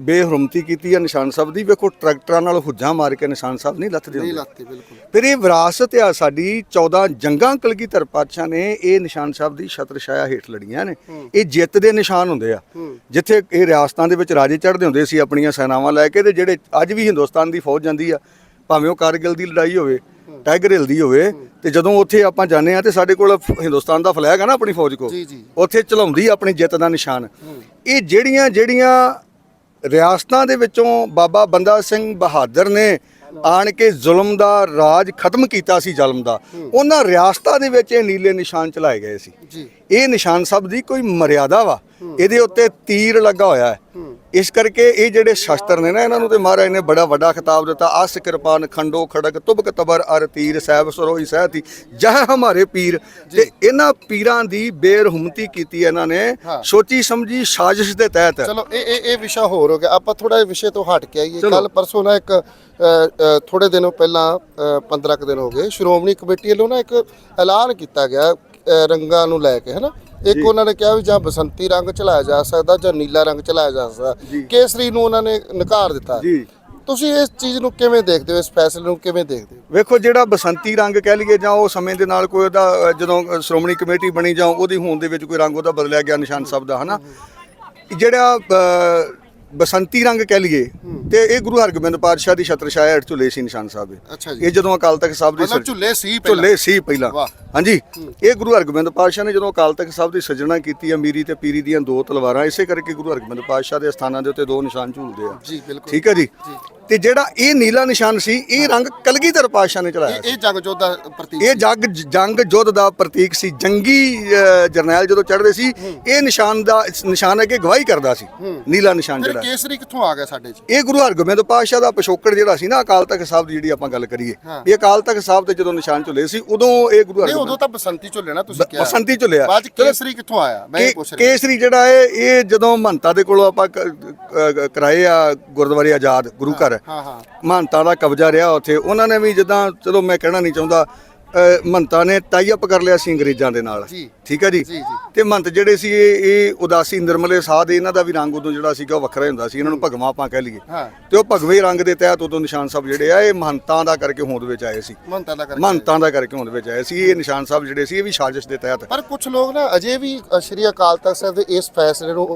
S2: ਬੇਹਰਮਤੀ ਕੀਤੀ ਆ ਨਿਸ਼ਾਨ ਸਾਹਿਬ ਦੀ। ਵੇਖੋ ਟਰੈਕਟਰਾਂ ਨਾਲ ਹੁੱਜਾਂ ਮਾਰ ਕੇ ਨਿਸ਼ਾਨ ਸਾਹਿਬ ਨਹੀਂ ਲੱਥਦੇ
S1: ਨਹੀਂ ਲੱਤੇ ਬਿਲਕੁਲ।
S2: ਫਿਰ ਇਹ ਵਿਰਾਸਤ ਆ ਸਾਡੀ 14 ਜੰਗਾਂ ਕਲਗੀਧਰ ਪਾਤਸ਼ਾਹ ਨੇ ਇਹ ਨਿਸ਼ਾਨ ਸਾਹਿਬ ਦੀ ਛਤਰ ਛਾਇਆ ਹੇਠ ਲੜੀਆਂ ਨੇ। ਇਹ ਜਿੱਤ ਦੇ ਨਿਸ਼ਾਨ ਹੁੰਦੇ ਆ। ਜਿੱਥੇ ਇਹ ਰਿਆਸਤਾਂ ਦੇ ਵਿੱਚ ਰਾਜੇ ਚੜ੍ਹਦੇ ਹੁੰਦੇ ਸੀ ਆਪਣੀਆਂ ਸੈਨਾਵਾਂ ਲੈ ਕੇ ਤੇ ਜਿਹੜੇ ਅੱਜ ਵੀ ਹਿੰਦੁਸਤਾਨ ਦੀ ਫੌਜ ਜਾਂਦੀ ਆ ਭਾਵੇਂ ਉਹ ਕਾਰਗਿਲ ਦੀ ਲੜਾਈ ਹੋਵੇ ਟਾਈਗਰ ਹਿੱਲ ਦੀ ਹੋਵੇ ਤੇ ਜਦੋਂ ਉੱਥੇ ਆਪਾਂ ਜਾਂਦੇ ਆ ਤੇ ਸਾਡੇ ਕੋਲ ਹਿੰਦੁਸਤਾਨ ਦਾ ਫਲੈਗ ਆ ਨਾ ਆਪਣੀ ਫੌਜ
S1: ਜੀ।
S2: ਉੱਥੇ ਚਲਾਉਂਦੀ ਆਪਣੀ ਜਿੱਤ ਦਾ ਨਿਸ਼ਾਨ। ਇਹ ਜਿਹੜੀਆਂ ਜਿਹੜੀਆਂ ਰਿਆਸਤਾਂ ਦੇ ਵਿੱਚੋਂ ਬਾਬਾ ਬੰਦਾ ਸਿੰਘ ਬਹਾਦਰ ਨੇ ਆਣ ਕੇ ਜ਼ੁਲਮ ਦਾ ਰਾਜ ਖਤਮ ਕੀਤਾ ਸੀ ਜ਼ਲਮ ਦਾ। ਉਹਨਾਂ ਰਿਆਸਤਾਂ ਦੇ ਵਿੱਚ ਇਹ ਨੀਲੇ ਨਿਸ਼ਾਨ ਚਲਾਏ ਗਏ ਸੀ। ਇਹ ਨਿਸ਼ਾਨ ਸਾਹਿਬ ਦੀ ਕੋਈ ਮਰਿਆਦਾ ਵਾ। ਇਹਦੇ ਉੱਤੇ ਤੀਰ ਲੱਗਾ ਹੋਇਆ ਹੈ। ਇਸ ਕਰਕੇ ਇਹ ਜਿਹੜੇ ਸ਼ਸਤਰ ਨੇ ਨਾ ਇਹਨਾਂ ਨੂੰ ਤੇ ਮਹਾਰਾਜ ਨੇ ਬੜਾ ਵੱਡਾ ਖਿਤਾਬ ਦਿੱਤਾ। ਆਸ ਕਿਰਪਾਨ ਖੰਡੋ ਖੜਕ ਤੁਬਕ ਤਬਰ ਅਰ ਤੀਰ ਸਾਹਿਬ ਸਰੋਈ ਸਹਿਤੀ ਜਹ ਹਮਾਰੇ ਪੀਰ। ਤੇ ਇਹਨਾਂ ਪੀਰਾਂ ਦੀ ਬੇਰਹਮਤੀ ਕੀਤੀ ਇਹਨਾਂ ਨੇ। ਸੋਚੀ ਸਮਝੀ ਸਾਜ਼ਿਸ਼ ਦੇ ਤਹਿਤ।
S1: ਚਲੋ ਇਹ ਇਹ ਇਹ ਵਿਸ਼ਾ ਹੋਰ ਹੋ ਗਿਆ। ਆਪਾਂ ਥੋੜਾ ਇਹ ਵਿਸ਼ੇ ਤੋਂ ਹਟ ਕੇ ਆਈਏ। ਕੱਲ ਪਰਸੋਂ ਨਾ ਇੱਕ ਥੋੜੇ ਦਿਨੋਂ ਪਹਿਲਾਂ 15 ਕੁ ਦਿਨ ਹੋ ਗਏ। ਸ਼੍ਰੋਮਣੀ ਕਮੇਟੀ ਵੱਲੋਂ ਨਾ ਇੱਕ ਐਲਾਨ ਕੀਤਾ ਗਿਆ। ਰੰਗਾਂ ਨੂੰ ਲੈ ਕੇ ਹੈਨਾ? ਇੱਕ ਉਹਨਾਂ ਨੇ ਕਿਹਾ ਵੀ ਜਾਂ ਬਸੰਤੀ ਰੰਗ ਚਲਾਇਆ ਜਾ ਸਕਦਾ ਜਾਂ ਨੀਲਾ ਰੰਗ ਚਲਾਇਆ ਜਾ ਸਕਦਾ। ਕੇਸਰੀ ਨੂੰ ਉਹਨਾਂ ਨੇ ਨਕਾਰ ਦਿੱਤਾ।
S2: ਜੀ।
S1: ਤੁਸੀਂ ਇਸ ਚੀਜ਼ ਨੂੰ ਕਿਵੇਂ ਦੇਖਦੇ ਹੋ? ਇਸ ਫੈਸਲੇ ਨੂੰ ਕਿਵੇਂ ਦੇਖਦੇ ਹੋ?
S2: ਵੇਖੋ ਜਿਹੜਾ ਬਸੰਤੀ ਰੰਗ ਕਹਿ ਲਈਏ ਜਾਂ ਉਹ ਸਮੇਂ ਦੇ ਨਾਲ ਕੋਈ ਉਹਦਾ ਅ, ਜਦੋਂ ਅ, ਸ਼੍ਰੋਮਣੀ ਕਮੇਟੀ ਬਣੀ ਜਾਂ ਉਹਦੀ ਹੋਂਦ ਦੇ ਵਿੱਚ ਕੋਈ ਰੰਗ ਉਹਦਾ ਬਦਲਿਆ ਗਿਆ ਨਿਸ਼ਾਨ ਸਾਹਿਬ ਦਾ ਹਨਾ? ਜਿਹੜਾ ਅ, ਬਸੰਤੀ ਰੰਗ ਕਹਿ ਲਈਏ ਤੇ ਇਹ ਗੁਰੂ ਹਰਗੋਬਿੰਦ ਪਾਤਸ਼ਾਹ ਦੀ ਛਤਰ ਛਾਇਆ ਹੇਠ ਝੁੱਲੇ ਸੀ ਨਿਸ਼ਾਨ ਸਾਹਿਬ ਦੇ। ਇਹ ਜਦੋਂ ਅਕਾਲ ਤਖਤ ਸਾਹਿਬ ਦੀ
S1: ਝੁੱਲੇ ਸੀ ਪਹਿਲਾਂ।
S2: ਝੁੱਲੇ ਸੀ ਪਹਿਲਾਂ। ਹਾਂਜੀ। ਇਹ ਗੁਰੂ ਹਰਗੋਬਿੰਦ ਪਾਤਸ਼ਾਹ ਨੇ ਜਦੋਂ ਅਕਾਲ ਤਖਤ ਸਾਹਿਬ ਦੀ ਸਜਣਾ ਕੀਤੀ ਅਮੀਰੀ ਤੇ ਪੀਰੀ ਦੀਆਂ ਦੋ ਤਲਵਾਰਾਂ ਇਸੇ ਕਰਕੇ ਗੁਰੂ ਹਰਗੋਬਿੰਦ ਪਾਤਸ਼ਾਹ ਦੇ ਸਥਾਨਾਂ ਦੇ ਉੱਤੇ ਦੋ ਨਿਸ਼ਾਨ ਝੂਲਦੇ ਆ।
S1: ਜੀ ਬਿਲਕੁਲ।
S2: ਠੀਕ ਹੈ ਜੀ। ਤੇ ਜਿਹੜਾ ਇਹ ਨੀਲਾ ਨਿਸ਼ਾਨ ਸੀ ਇਹ ਰੰਗ ਕਲਗੀਧਰ ਪਾਤਸ਼ਾਹ ਨੇ ਚਲਾਇਆ
S1: ਇਹ ਜਗ ਜੋਧਾ ਪ੍ਰਤੀਕ
S2: ਇਹ ਜੰਗ ਜੰਗ ਯੁੱਧ ਦਾ ਪ੍ਰਤੀਕ ਸੀ। ਜੰਗੀ ਜਰਨੈਲ ਜਦੋਂ ਚੜ੍ਹਦੇ ਸੀ ਇਹ ਨਿਸ਼ਾਨ ਦਾ ਨਿਸ਼ਾਨ ਅੱਗੇ ਗਵਾਹੀ ਕਰਦਾ ਸੀ। ਨੀਲਾ ਨਿਸ਼ਾਨ ਜਿਹੜਾ।
S1: ਕੇਸਰੀ ਕਿੱਥੋਂ ਆ ਗਿਆ ਸਾਡੇ 'ਚ?
S2: ਇਹ ਗੁਰੂ ਹਰਗੋਬਿੰਦ ਪਾਤਸ਼ਾਹ ਦਾ ਪਿਛੋਕੜ ਜਿਹੜਾ ਸੀ ਨਾ ਅਕਾਲ ਤਖਤ ਸਾਹਿਬ ਦੀ ਜਿਹੜੀ ਆਪਾਂ ਗੱਲ ਕਰੀਏ।
S1: ਹਾਂ।
S2: ਇਹ ਅਕਾਲ ਤਖਤ ਸਾਹਿਬ ਤੇ ਜਦੋਂ ਨਿਸ਼ਾਨ ਝੁੱਲੇ ਸੀ ਉਦੋਂ ਇਹ ਗੁਰੂ
S1: ਨਹੀਂ ਉਦੋਂ
S2: ਹਰਗੋਬਿੰਦ
S1: ਤਾਂ ਬਸੰਤੀ ਝੁੱਲੇ ਨਾ ਤੁਸੀਂ ਕਿਹਾ।
S2: ਬਸੰਤੀ ਝੁੱਲਿਆ।
S1: ਬਾਅਦ ਕੇਸਰੀ ਕਿੱਥੋਂ ਆਇਆ? ਮੈਂ ਇਹ
S2: ਕੇ-
S1: ਪੁੱਛ ਰਿਹਾ।
S2: ਕੇਸਰੀ ਜਿਹੜਾ ਹੈ ਇਹ ਜਦੋਂ ਮਹੰਤਾ ਦੇ ਕੋਲੋਂ ਆਪਾਂ ਕ- ਕ- ਕਰਾਏ ਆ ਗੁਰਦੁਆਰੇ ਆਜ਼ਾਦ ਗੁਰੂ ਘਰ
S1: ਹਾਂ ਹਾਂ।
S2: ਮਹੰਤਾ ਦਾ ਕਬਜ਼ਾ ਰਿਹਾ ਉੱਥੇ। ਉਹਨਾਂ ਨੇ ਵੀ ਜਿੱਦਾਂ ਚਲੋ ਮੈਂ ਕਹਿਣਾ ਨਹੀਂ ਚਾਹੁੰਦਾ ਅ, ਮਹੰਤਾ ਨੇ ਟਾਈ ਅਪ ਕਰ ਲਿਆ ਸੀ ਅੰਗਰੇਜ਼ਾਂ ਦੇ ਨਾਲ। ਠੀਕ ਹੈ ਜੀ। ਤੇ ਮਹੰਤ ਜਿਹੜੇ ਸੀ ਇਹ ਉਦਾਸੀ ਨਿਰਮਲੇ ਸਾਧ ਇਹਨਾਂ ਦਾ ਵੀ ਰੰਗ ਉਦੋਂ ਜਿਹੜਾ ਸੀਗਾ ਉਹ ਵੱਖਰਾ ਹੁੰਦਾ ਸੀ। ਇਹਨਾਂ ਨੂੰ ਭਗਵਾ ਆਪਾਂ ਕਹਿ ਲਈਏ। ਤੇ ਉਹ ਭਗਵੇ ਰੰਗ ਦੇ ਤਹਿਤ ਉਦੋਂ ਨਿਸ਼ਾਨ ਸਾਹਿਬ ਜਿਹੜੇ ਆ ਇਹ ਮਹੰਤਾਂ ਦਾ ਕਰਕੇ ਹੋਂਦ ਵਿੱਚ ਆਏ ਸੀ।
S1: ਮੰਨਤਾ ਦਾ ਕਰਕੇ।
S2: ਮਹੰਤਾਂ ਦਾ ਕਰਕੇ ਹੋਂਦ ਵਿੱਚ ਆਏ ਸੀ। ਇਹ ਨਿਸ਼ਾਨ ਸਾਹਿਬ ਜਿਹੜੇ ਸੀ ਇਹ ਵੀ ਸਾਜ਼ਿਸ਼ ਦੇ ਤਹਿਤ।
S1: ਪਰ ਕੁਝ ਲੋਕ ਨਾ ਅਜੇ ਵੀ ਸ਼੍ਰੀ ਅਕਾਲ ਤਖਤ ਸਾਹਿਬ ਦੇ ਇਸ ਫੈਸਲੇ ਨੂੰ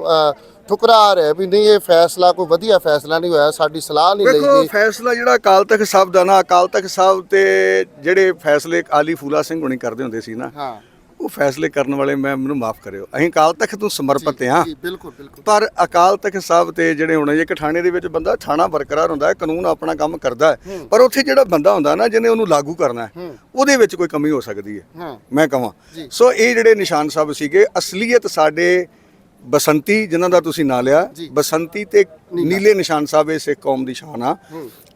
S1: ਠੁਕਰਾ ਰਹੇ ਵੀ ਨਹੀਂ ਇਹ ਫੈਸਲਾ ਕੋਈ ਵਧੀਆ ਫੈਸਲਾ ਨਹੀਂ ਹੋਇਆ ਸਾਡੀ ਸਲਾਹ ਨਹੀਂ ਲਈ ਗਈ।
S2: ਫੈਸਲਾ ਜਿਹੜਾ ਅਕਾਲ ਤਖਤ ਸਾਹਿਬ ਦਾ ਨਾ ਅਕਾਲ ਤਖਤ ਸਾਹਿਬ ਤੇ ਜਿਹੜੇ ਫੈਸਲੇ ਆਲੀ ਫੂਲਾ ਸਿੰਘ ਹੁਣੀ ਕਰਦੇ ਹੁੰਦੇ ਸੀ ਨਾ
S1: ਹਾਂ।
S2: ਉਹ ਫੈਸਲੇ ਕਰਨ ਵਾਲੇ ਮੈਂ ਮੈਨੂੰ ਮਾਫ ਕਰਿਓ। ਅਸੀਂ ਅਕਾਲ ਤਖਤ ਨੂੰ ਸਮਰਪਿਤ ਹਾਂ
S1: ਜੀ ਬਿਲਕੁਲ ਬਿਲਕੁਲ।
S2: ਪਰ ਅਕਾਲ ਤਖਤ ਸਾਹਿਬ ਤੇ ਜਿਹੜੇ ਹੁਣ ਇੱਕ ਥਾਣੇ ਦੇ ਵਿੱਚ ਬੰਦਾ ਥਾਣਾ ਬਰਕਰਾਰ ਹੁੰਦਾ ਹੈ ਕਾਨੂੰਨ ਆਪਣਾ ਕੰਮ ਕਰਦਾ ਹੈ। ਪਰ ਉੱਥੇ ਜਿਹੜਾ ਬੰਦਾ ਹੁੰਦਾ ਨਾ ਜਿਹਨੇ ਉਹਨੂੰ ਲਾਗੂ ਕਰਨਾ ਹੈ। ਉਹਦੇ ਵਿੱਚ ਕੋਈ ਕਮੀ ਹੋ ਸਕਦੀ ਹੈ।
S1: ਹਾਂ।
S2: ਮੈਂ ਕਹਾਂ।
S1: ਜੀ।
S2: ਸੋ ਇਹ ਜਿਹੜੇ ਨਿਸ਼ਾਨ ਸਾਹਿਬ ਸੀਗੇ ਅਸਲੀਅਤ ਸਾਡੇ ਬਸੰਤੀ ਜਿਨ੍ਹਾਂ ਦਾ ਤੁਸੀਂ ਨਾਂ ਲਿਆ। ਬਸੰਤੀ ਤੇ ਨੀਲੇ। ਨਿਸ਼ਾਨ ਸਾਹਿਬ ਇਹ ਸਿੱਖ ਕੌਮ ਦੀ ਸ਼ਾਨ ਆ।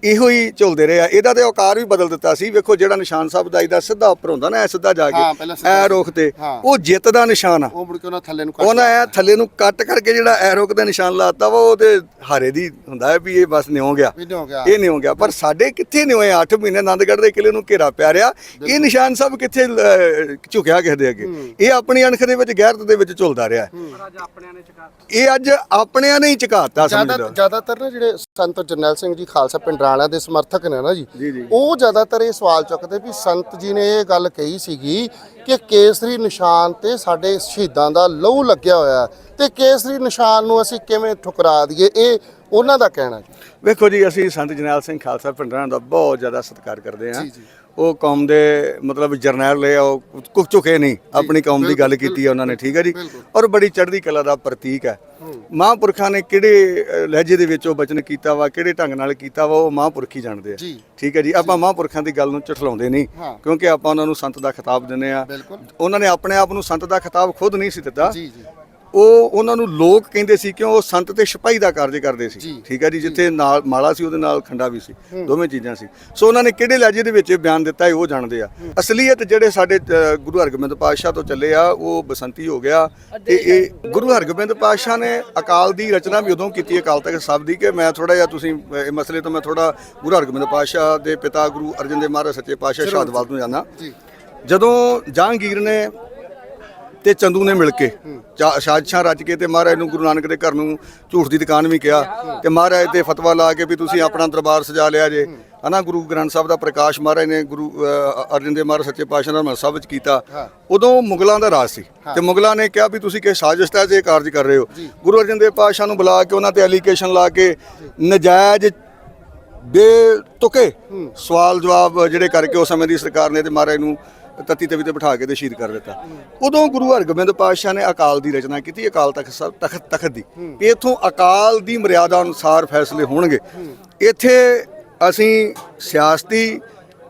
S2: ਇਹੋ ਹੀ ਝੁਲਦੇ ਰਹੇ ਆ। ਇਹਦਾ ਤੇ ਆਕਾਰ ਵੀ ਬਦਲ ਦਿੱਤਾ ਸੀ। ਵੇਖੋ ਜਿਹੜਾ ਨਿਸ਼ਾਨ ਸਾਹਿਬ ਦਾ ਇਹਦਾ ਸਿੱਧਾ ਉੱਪਰ ਹੁੰਦਾ ਨਾ ਇਹ ਸਿੱਧਾ ਜਾ ਕੇ ਐ ਰੁਖ ਤੇ। ਉਹ ਜਿੱਤ ਦਾ ਨਿਸ਼ਾਨ ਆ।
S1: ਉਹ ਮੁੜ ਕੇ ਉਹਨਾਂ ਥੱਲੇ ਨੂੰ ਕੱਟ
S2: ਉਹਨਾਂ ਐ ਥੱਲੇ ਨੂੰ ਕੱਟ ਕਰਕੇ ਜਿਹੜਾ ਐਰੋਕ ਦਾ ਨਿਸ਼ਾਨ ਲਾਤਾ ਵਾ ਉਹ ਤੇ ਹਾਰੇ ਦੀ ਹੁੰਦਾ ਹੈ ਵੀ ਇਹ ਬਸ ਨਿਉ ਗਿਆ।
S1: ਵੀ ਨਹੀਂ ਹੋ ਗਿਆ।
S2: ਇਹ ਨਹੀਂ ਹੋ ਗਿਆ। ਪਰ ਸਾਡੇ ਕਿੱਥੇ ਨਹੀਂ ਹੋਏ 8 ਮਹੀਨੇ ਆਨੰਦਗੜ੍ਹ ਦੇ ਕਿਲੇ ਨੂੰ ਘੇਰਾ ਪਿਆ ਰਿਹਾ। ਇਹ ਨਿਸ਼ਾਨ ਸਭ ਕਿੱਥੇ ਝੁਕਿਆ ਕਿਸੇ ਦੇ ਅੱਗੇ ਇਹ ਆਪਣੀ ਅਣਖ ਦੇ ਵਿੱਚ ਗੈਰਤ ਦੇ ਵਿੱਚ ਝੁਲਦਾ ਰਿਹਾ। ਇਹ ਅੱਜ ਆਪਣਿਆਂ ਨੇ ਹੀ ਝਕਾਤਾ
S1: ਜ਼ਿਆਦਾ
S2: ਸਮਝਦਾ
S1: ਜ਼ਿਆਦਾਤਰ ਨਾ ਜਿਹੜੇ ਸੰਤ ਜਰਨੈਲ ਸਿੰਘ ਜੀ ਖਾਲਸਾ ਪਿੰਡਰਾਣਾ ਦੇ ਸਮਰਥਕ ਨੇ ਨਾ ਜੀ। ਉਹ ਜ਼ਿਆਦਾਤਰ ਇਹ ਸਵਾਲ ਚੁੱਕਦੇ ਵੀ ਸੰਤ ਜੀ ਨੇ ਇਹ ਗੱਲ ਕਹੀ ਸੀਗੀ ਕਿ ਕੇਸਰੀ ਨਿਸ਼ਾਨ ਤੇ ਸਾਡੇ ਸ਼ਹੀਦਾਂ ਦਾ ਲਹੂ ਲੱਗਿਆ ਹੋਇਆ ਤੇ ਕੇਸਰੀ ਨਿਸ਼ਾਨ ਨੂੰ ਅਸੀਂ ਕਿਵੇਂ ਠੁਕਰਾ ਦਈਏ ਇਹ ਉਹਨਾਂ ਦਾ ਕਹਿਣਾ ਜੀ
S2: ਵੇਖੋ ਜੀ ਅਸੀਂ ਸੰਤ ਜਰਨੈਲ ਸਿੰਘ ਖਾਲਸਾ ਪਿੰਡਰਾਂ ਦਾ ਬਹੁਤ ਜ਼ਿਆਦਾ ਸਤਿਕਾਰ ਕਰਦੇ ਹਾਂ
S1: ਜੀ, ਜੀ।
S2: ਉਹ ਕੌਮ ਦੇ ਮਤਲਬ ਜਰਨੈਲ ਲੈ ਉਹ ਕੁੱਕ ਝੁਕੇ ਨਹੀਂ। ਆਪਣੀ ਕੌਮ ਦੀ ਗੱਲ ਕੀਤੀ ਹੈ ਉਹਨਾਂ ਨੇ ਠੀਕ ਹੈ ਜੀ। ਔਰ ਬੜੀ ਚੜ੍ਹਦੀ ਕਲਾ ਦਾ ਪ੍ਰਤੀਕ ਹੈ। ਮਹਾਂਪੁਰਖਾਂ ਨੇ ਕਿਹੜੇ ਲਹਿਜੇ ਦੇ ਵਿੱਚ ਉਹ ਬਚਨ ਕੀਤਾ ਵਾ ਕਿਹੜੇ ਢੰਗ ਨਾਲ ਕੀਤਾ ਵਾ ਉਹ ਮਹਾਂਪੁਰਖ ਹੀ ਜਾਣਦੇ ਆ। ਠੀਕ ਹੈ ਜੀ? ਆਪਾਂ ਮਹਾਂਪੁਰਖਾਂ ਦੀ ਗੱਲ ਨੂੰ ਝਠਲਾਉਂਦੇ ਨਹੀਂ। ਕਿਉਂਕਿ ਆਪਾਂ ਉਹਨਾਂ ਨੂੰ ਸੰਤ ਦਾ ਖਿਤਾਬ ਦਿੰਦੇ ਆ। ਉਹਨਾਂ ਨੇ ਆਪਣੇ ਆਪ ਨੂੰ ਸੰਤ ਦਾ ਖਿਤਾਬ ਖੁਦ ਨਹੀਂ ਸੀ ਦਿੱਤਾ। ਉਹ ਉਹਨਾਂ ਨੂੰ ਲੋਕ ਕਹਿੰਦੇ ਸੀ ਕਿਉਂ ਉਹ ਸੰਤ ਤੇ ਸਿਪਾਹੀ ਦਾ ਕਾਰਜ ਕਰਦੇ ਸੀ। ਠੀਕ ਹੈ ਜੀ ਜਿੱਥੇ ਨਾਲ ਮਾਲਾ ਸੀ ਉਹਦੇ ਨਾਲ ਖੰਡਾ ਵੀ ਸੀ। ਦੋਵੇਂ ਚੀਜ਼ਾਂ ਸੀ। ਸੋ ਉਹਨਾਂ ਨੇ ਕਿਹੜੇ ਲਹਿਜੇ ਦੇ ਵਿੱਚ ਬਿਆਨ ਦਿੱਤਾ ਹੈ ਉਹ ਜਾਣਦੇ ਆ। ਅਸਲੀਅਤ ਜਿਹੜੇ ਸਾਡੇ ਗੁਰੂ ਹਰਗੋਬਿੰਦ ਪਾਤਸ਼ਾਹ ਤੋਂ ਚੱਲੇ ਆ ਉਹ ਬਸੰਤੀ ਹੋ ਗਿਆ ਤੇ ਇਹ ਗੁਰੂ ਹਰਗੋਬਿੰਦ ਪਾਤਸ਼ਾਹ ਨੇ ਅਕਾਲ ਦੀ ਰਚਨਾ ਵੀ ਉਦੋਂ ਕੀਤੀ ਅਕਾਲ ਤਖਤ ਸਾਹਿਬ ਦੀ ਕਿ ਮੈਂ ਥੋੜਾ ਜਿਹਾ ਤੁਸੀਂ ਇਹ ਮਸਲੇ ਤੋਂ ਮੈਂ ਥੋੜਾ ਗੁਰੂ ਹਰਗੋਬਿੰਦ ਪਾਤਸ਼ਾਹ ਦੇ ਪਿਤਾ ਗੁਰੂ ਅਰਜਨ ਦੇਵ ਮਹਾਰਾਜ ਸੱਚੇ ਪਾਤਸ਼ਾਹ ਸ਼ਹਾਦਵਾਲ ਤੋਂ ਜਾਣਾ। ਜਦੋਂ ਜਹਾਂਗੀਰ ਨੇ ਤੇ ਚੰਦੂ ਨੇ ਮਿਲ ਕੇ ਸਾਜ਼ਿਸ਼ਾਂ ਰਚ ਕੇ ਤੇ ਮਹਾਰਾਜ ਨੂੰ ਗੁਰੂ ਨਾਨਕ ਦੇ ਘਰ ਨੂੰ ਝੂਠ ਦੀ ਦੁਕਾਨ ਵੀ ਕਿਹਾ ਤੇ ਮਹਾਰਾਜ ਤੇ ਫਤਵਾ ਲਾ ਕੇ ਵੀ ਤੁਸੀਂ ਆਪਣਾ ਦਰਬਾਰ ਸਜਾ ਲਿਆ ਜੇ। ਹਨਾ ਗੁਰੂ ਗ੍ਰੰਥ ਸਾਹਿਬ ਦਾ ਪ੍ਰਕਾਸ਼ ਮਹਾਰਾਜ ਨੇ ਗੁਰੂ ਅਰਜਨ ਦੇਵ ਮਹਾਰਾਜ ਸੱਚੇ ਪਾਤਸ਼ਾਹ ਨਾਲ ਮਸਾ ਵਿੱਚ ਕੀਤਾ। ਉਦੋਂ ਮੁਗਲਾਂ ਦਾ ਰਾਜ ਸੀ ਤੇ ਮੁਗਲਾਂ ਨੇ ਕਿਹਾ ਵੀ ਤੁਸੀਂ ਕਿ ਸਾਜ਼ਿਸ਼ ਤਹਿਤ ਇਹ ਕਾਰਜ ਕਰ ਰਹੇ ਹੋ। ਗੁਰੂ ਅਰਜਨ ਦੇਵ ਪਾਤਸ਼ਾਹ ਨੂੰ ਬੁਲਾ ਕੇ ਉਹਨਾਂ ਤੇ ਐਲੀਗੇਸ਼ਨ ਲਾ ਕੇ ਨਜਾਇਜ਼ ਬੇਤੁਕੇ ਸਵਾਲ ਜਵਾਬ ਜਿਹੜੇ ਕਰਕੇ ਉਸ ਸਮੇਂ ਦੀ ਸਰਕਾਰ ਨੇ ਤੇ ਮਹਾਰਾਜ ਨੂੰ ਤਤੀ ਤਵੀ ਤੇ ਬਿਠਾ ਕੇ ਤੇ ਸ਼ਹੀਦ ਕਰ ਦਿੱਤਾ। ਉਦੋਂ ਗੁਰੂ ਹਰਗੋਬਿੰਦ ਪਾਤਸ਼ਾਹ ਨੇ ਅਕਾਲ ਦੀ ਰਚਨਾ ਕੀਤੀ ਅਕਾਲ ਤਖਤ ਸਾਹਿਬ ਤਖਤ ਤਖਤ ਦੀ। ਇਥੋਂ ਅਕਾਲ ਦੀ ਮਰਿਆਦਾ ਅਨੁਸਾਰ ਫੈਸਲੇ ਹੋਣਗੇ। ਇੱਥੇ ਅਸੀਂ ਸਿਆਸਤੀ